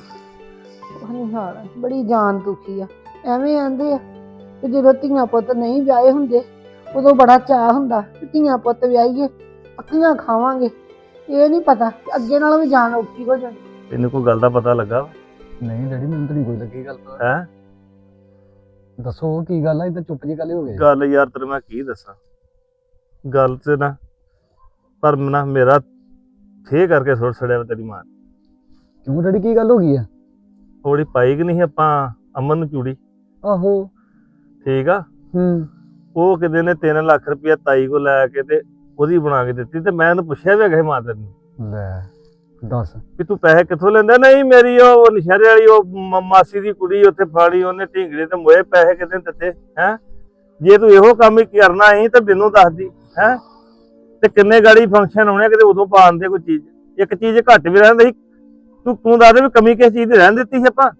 ਉਹ ਹਾਲ ਆ, ਬੜੀ ਜਾਨ ਦੁਖੀ ਆ। ਐਵੇਂ ਆਂਦੇ ਆ ਕਿ ਜਦੋਂ ਧੀਆਂ ਪੁੱਤ ਨਹੀਂ ਵਿਆਹੇ ਹੁੰਦੇ ਉਦੋਂ ਬੜਾ ਚਾਹ ਹੁੰਦਾ ਕਿ ਧੀਆਂ ਪੁੱਤ ਵਿਆਹੀਏ ਪੱਕੀਆਂ ਖਾਵਾਂਗੇ। ਇਹ ਨਹੀਂ ਪਤਾ ਕਿ ਅੱਗੇ ਨਾਲੋਂ ਵੀ ਜਾਨ ਔਖੀ ਹੋ ਜਾਣੀ। ਤੈਨੂੰ ਕੋਈ ਗੱਲ ਦਾ ਪਤਾ ਲੱਗਾ? ਨਹੀਂ ਡੈਡੀ ਮੈਨੂੰ ਤਾਂ ਨਹੀਂ ਕੋਈ ਲੱਗੀ ਗੱਲ ਪਤਾ। ਹੈ? ਦੱਸੋ ਕੀ ਗੱਲ ਆ? ਇਹ ਤਾਂ ਚੁੱਪ ਜੀ ਗੱਲ ਹੋ ਗਈ। ਗੱਲ ਯਾਰ ਤੈਨੂੰ ਮੈਂ ਕੀ ਦੱਸਾਂ? ਗੱਲ ਤੇ ਨਾ ਪਰ ਨਾ ਮੇਰਾ ਥੇ ਕਰਕੇ ਸੁੱਟ ਛੜਿਆ ਵਾ ਤੇਰੀ ਮਾਂ ਨੇ। ਕਿਉਂ ਡੈਡੀ ਕੀ ਗੱਲ ਹੋ ਗਈ ਆ? ਥੋੜੀ ਪਾਈ ਕਿ ਨਹੀਂ ਆਪਾਂ ਅਮਨ ਨੂੰ ਚੂੜੀ? ਆਹੋ। ਠੀਕ ਆ? ਹੂੰ। ਉਹ ਕਿਤੇ ਨੇ 3 ਲੱਖ ਰੁਪਇਆ ਤਾਈ ਕੋ ਲੈ ਕੇ ਤੇ ਉਹਦੀ ਬਣਾ ਕੇ ਦਿੱਤੀ ਤੇ ਮੈਂ ਉਹਨੂੰ ਪੁੱਛਿਆ ਵੀ ਹੈਗਾ ਸੀ ਮਾਂ ਤੈਨੂੰ ਲੈ ਦੱਸ। ਵੀ ਤੂੰ ਪੈਸੇ ਕਿੱਥੋਂ ਲੈਂਦਾ? ਨਹੀਂ ਮੇਰੀ ਉਹ ਨਸ਼ਹਿਰੇ ਵਾਲੀ ਉਹ ਮਾਸੀ ਦੀ ਕੁੜੀ ਉੱਥੇ ਫਾੜੀ ਉਹਨੇ ਢੀਂਗੜੇ ਤੇ ਮੋਏ ਪੈਸੇ ਕਿਤੇ ਦਿੱਤੇ ਹੈ? ਜੇ ਤੂੰ ਇਹੋ ਕੰਮ ਹੀ ਕਰਨਾ ਸੀ ਤੇ ਮੈਨੂੰ ਦੱਸ ਦੀ ਹੈ? ਤੇ ਕਿੰਨੇ ਗਾੜੀ ਫੰਕਸ਼ਨ ਆਉਣੇ ਕਿਤੇ ਉਦੋਂ ਪਾ ਆਂਦੇ ਕੋਈ ਚੀਜ਼? ਇੱਕ ਚੀਜ਼ ਘੱਟ ਵੀ ਰਹਿੰਦੀ ਸੀ। ਤੂੰ ਤੂੰ ਦੱਸ ਦੇ ਵੀ ਕਮੀ ਕਿਸ ਚੀਜ਼ ਦੀ ਰਹਿਣ ਦਿੱਤੀ ਸੀ ਆਪਾਂ?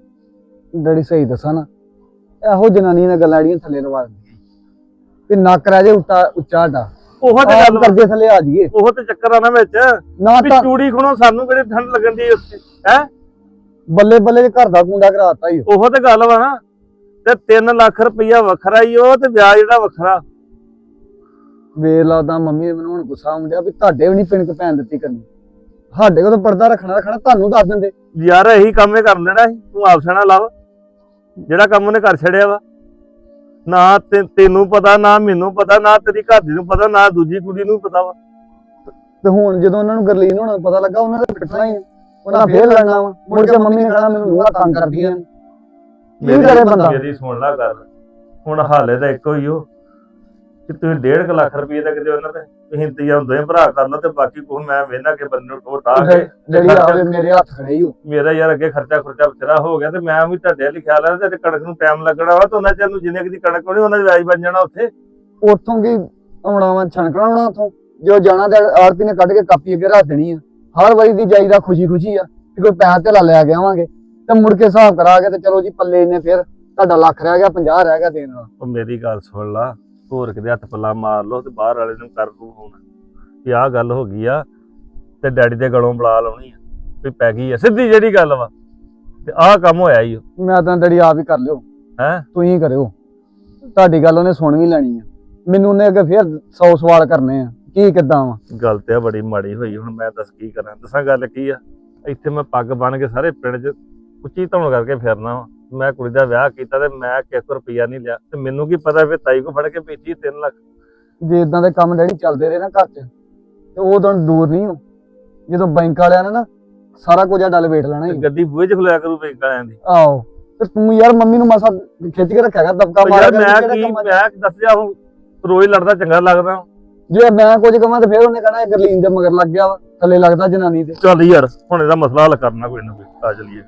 ਡੈਡੀ ਸਹੀ ਦੱਸਾਂ ਨਾ ਇਹੋ ਜਨਾਨੀਆਂ ਦੀਆਂ ਗੱਲਾਂ ਜਿਹੜੀਆਂ ਥੱਲੇ ਲਵਾ ਦਿੰਦੀਆਂ। ਤੇ ਨੱਕ ਰਹਿ ਜੇ ਉੱਚਾ ਉੱਚਾ ਢਾ ਉਹ ਤੇ ਗੱਲ ਕਰਦੇ ਥੱਲੇ ਆ ਜਾਈਏ। ਉਹ ਤੇ ਚੱਕਰ ਆ ਨਾ ਵਿੱਚ। ਨਾ ਵੀ ਤਾਂ ਚੂੜੀ ਖਣੋ ਸਾਨੂੰ ਕਿਹੜੀ ਠੰਡ ਲੱਗਣ ਦੀ ਉੱਥੇ? ਹੈ? ਬੱਲੇ ਬੱਲੇ ਜੇ ਘਰ ਦਾ ਕੁੰਡਾ ਕਰਾਤਾ ਹੀ ਉਹ ਤੇ ਗੱਲ ਵਾ ਨਾ। ਤੇ 3 ਲੱਖ ਰੁਪਈਆ ਵੱਖਰਾ ਹੀ ਉਹ ਤੇ ਵਿਆਜ ਜਿਹੜਾ ਵੱਖਰਾ। ਵੇਰ ਲਾਦਾ ਮੰਮੀ ਮੈਨੂੰ ਹੁਣ ਗੁੱਸਾ ਆਉਂਦਿਆ ਵੀ ਤੁਹਾਡੇ ਵੀ ਨਹੀਂ ਪਿੰਕ ਪੈਣ ਦਿੱਤੀ ਕਰਨੀ। ਸਾਡੇ ਕੋਲ ਤਾਂ ਪਰਦਾ ਰੱਖਣਾ ਰੱਖਣਾ ਤੁਹਾਨੂੰ ਦੱਸ ਦਿੰਦੇ। ਯਾਰ ਇਹੀ ਕੰਮ ਹੀ ਕਰ ਲੈਣਾ ਸੀ। ਤੂੰ ਆਪ ਸਿਆਣਾ ਲਾਵ ਜਿਹੜਾ ਕੰਮ ਉਹਨੇ ਕਰ ਛੜਿਆ ਵਾ। ਨਾ ਤੇ ਤੈਨੂੰ ਪਤਾ ਨਾ ਮੈਨੂੰ ਪਤਾ ਨਾ ਤੇਰੀ ਘਰ ਦੀ ਨੂੰ ਪਤਾ ਨਾ ਦੂਜੀ ਕੁੜੀ ਨੂੰ ਪਤਾ ਵਾ। ਤੇ ਹੁਣ ਜਦੋਂ ਉਹਨਾਂ ਨੂੰ ਗਰਲੀਨ ਹੋਣਾ ਪਤਾ ਲੱਗਾ ਉਹਨਾਂ ਨੇ ਪਿੱਟਣਾ ਹੀ। ਉਹਨਾਂ ਫੇਰ ਲੜਨਾ ਵਾ। ਮੁੜ ਕੇ ਮੰਮੀ ਨੇ ਕਹਣਾ ਮੈਨੂੰ ਨੂੰਹਾਂ ਤੰਗ ਕਰਦੀਆਂ ਨੇ ਕੀ ਕਰੇ ਬੰਦਾ? ਮੇਰੀ ਸੁਣ ਲੈ ਗੱਲ। ਹੁਣ ਹਾਲੇ ਤਾਂ ਇੱਕੋ ਹੀ ਹੋ ਕਿ ਤੁਸੀਂ 1.5 ਲੱਖ ਰੁਪਏ ਦਾ ਕਿਤੇ ਉਹਨਾਂ ਤੇ ਤੁਸੀਂ ਇੰਤਜ਼ਾਮ ਦੋਵੇਂ ਭਰਾ ਕਰ ਲਓ ਤੇ ਬਾਕੀ ਕੋਈ ਮੈਂ ਵੇਖਣਾ ਕਿ ਬੰਦੇ ਨੂੰ ਟੋਟਾ ਕੇ ਜਿਹੜੀ ਆਵੇ ਮੇਰੇ ਹੱਥ ਖੜੇ ਹੀ ਹੋ। ਮੇਰਾ ਯਾਰ ਅੱਗੇ ਖਰਚਾ ਖਰਚਾ ਬਥੇਰਾ ਹੋ ਗਿਆ ਤੇ ਮੈਂ ਵੀ ਤੁਹਾਡੇ ਲਈ ਖਿਆਲ ਆ ਤੇ ਕਣਕ ਨੂੰ ਟਾਈਮ ਲੱਗਣਾ ਵਾ ਤੇ ਉਹਨਾਂ ਚਿਰ ਨੂੰ ਜਿੰਨੇ ਕੁ ਦੀ ਕਣਕ ਹੋਣੀ ਉਹਨਾਂ ਦਾ ਵਿਆਜ ਬਣ ਜਾਣਾ ਉੱਥੇ। ਉੱਥੋਂ ਕੀ ਆਉਣਾ ਵਾ ਛਣਕਣਾ ਆਉਣਾ ਉੱਥੋਂ। ਜੋ ਜਾਣਾ ਤੇ ਆਰਤੀ ਨੇ ਕੱਢ ਕੇ ਕਾਪੀ ਅੱਗੇ ਰੱਖ ਦੇਣੀ ਆ। ਹਰ ਵਾਰੀ ਦੀ ਜਾਈਦਾ ਖੁਸ਼ੀ ਖੁਸ਼ੀ ਆ ਕਿ ਕੋਈ ਪੈਸਾ ਧੇਲਾ ਲੈ ਕੇ ਆਵਾਂਗੇ। ਤੇ ਮੁੜ ਕੇ ਹਿਸਾਬ ਕਰਾ ਕੇ ਤੇ ਚਲੋ ਜੀ ਪੱਲੇ ਨੇ ਫਿਰ ਤੁਹਾਡਾ ਲੱਖ ਰਹਿ ਗਿਆ 50 ਰਹਿ ਗਿਆ ਦੇਣ ਵਾਲਾ। ਉਹ ਮੇਰੀ ਗੱਲ ਸੁਣ ਲਾ ਹੋਰ ਕਿਤੇ ਹੱਥ ਪੱਲਾ ਮਾਰ ਲਓ ਤੇ ਬਾਹਰ ਵਾਲੇ ਨੂੰ ਕਰ ਦੂ ਹੁਣ। ਵੀ ਆਹ ਗੱਲ ਹੋ ਗਈ ਆ ਤੇ ਡੈਡੀ ਦੇ ਗਲੋਂ ਬੁਲਾ ਲਾਉਣੀ ਆ। ਵੀ ਪੈ ਗਈ ਆ। ਸਿੱਧੀ ਜਿਹੜੀ ਗੱਲ ਵਾ। ਤੇ ਆਹ ਕੰਮ ਹੋਇਆ ਹੀ ਮੈਂ ਤਾਂ ਡੈਡੀ ਆਪ ਹੀ ਕਰ ਲਿਓ। ਹੈ? ਤੁਸੀਂ ਕਰਿਓ। ਤੁਹਾਡੀ ਗੱਲ ਉਹਨੇ ਸੁਣ ਵੀ ਲੈਣੀ ਆ। ਮੈਨੂੰ ਉਹਨੇ ਅੱਗੇ ਫਿਰ 100 ਸਵਾਲ ਕਰਨੇ ਆ। ਕੀ ਕਿੱਦਾਂ ਵਾ? ਗੱਲ ਤੇ ਆ ਬੜੀ ਮਾੜੀ ਹੋਈ। ਹੁਣ ਮੈਂ ਦੱਸ ਕੀ ਕਰਾਂ? ਦੱਸਾਂ ਗੱਲ ਕੀ ਆ? ਇੱਥੇ ਮੈਂ ਪੱਗ ਬੰਨ ਕੇ ਸਾਰੇ ਪਿੰਡ 'ਚ ਉੱਚੀ ਧੌਣ ਕਰਕੇ ਫਿਰਨਾ ਵਾ। ਮੈਂ ਕੁੜੀ ਦਾ ਵਿਆਹ ਕੀਤਾ ਤੇ ਮੈਂ ਕਿਸ ਰੁਪਈਆ ਨਹੀਂ ਲਿਆ। ਤੇ ਮੈਨੂੰ ਕੀ ਪਤਾ ਵੀ ਤਾਈ ਕੋ ਫੜ ਕੇ ਵੇਚੀ 3 ਲੱਖ? ਜੇ ਇਦਾਂ ਦੇ ਕੰਮ ਡੈਡੀ ਚੱਲਦੇ ਰਹੇ ਨਾ ਘਰ 'ਚ ਤੇ ਉਹ ਤਾਂ ਦੂਰ ਨਹੀਂ ਹੋ। ਜਦੋਂ ਬੈਂਕ ਵਾਲਿਆਂ ਨੇ ਨਾ ਸਾਰਾ ਕੁਝ ਆ ਡਲ ਵੇਟ ਲੈਣਾ ਤੇ ਹੀ। ਗੱਡੀ ਬੂਹੇ 'ਚ ਖਲੋਇਆ ਕਰੂ ਬੈਂਕ ਵਾਲਿਆਂ ਦੀ। ਆਹੋ ਤੇ ਤੂੰ ਯਾਰ ਮੰਮੀ ਨੂੰ ਮਸਾ ਖਿੱਚ ਕੇ ਰੱਖਿਆ ਕਰ ਦਬਕਾ ਯਾਰ ਕਰ ਮੈਂ ਕੀ ਮੈਂ ਦੱਸ ਜਾ ਹੁਣ ਰੋਜ਼ ਲੜਦਾ ਚੰਗਾ ਲੱਗਦਾ। ਜੇ ਮੈਂ ਕੁਝ ਕਹਾਂ ਤੇ ਫਿਰ ਉਹਨੇ ਕਹਣਾ ਗਰਲੀਨ ਦੇ ਮਗਰ ਲੱਗ ਗਿਆ ਵਾ ਥੱਲੇ ਲੱਗਦਾ ਜਨਾਨੀ ਦੇ ਚੱਲ ਯਾਰ ਹੁਣ ਇਹਦਾ ਮਸਲਾ ਹੱਲ ਕਰਨਾ ਕੋਈ ਨਾ ਕੋਈ ਆ ਚਲੀਏ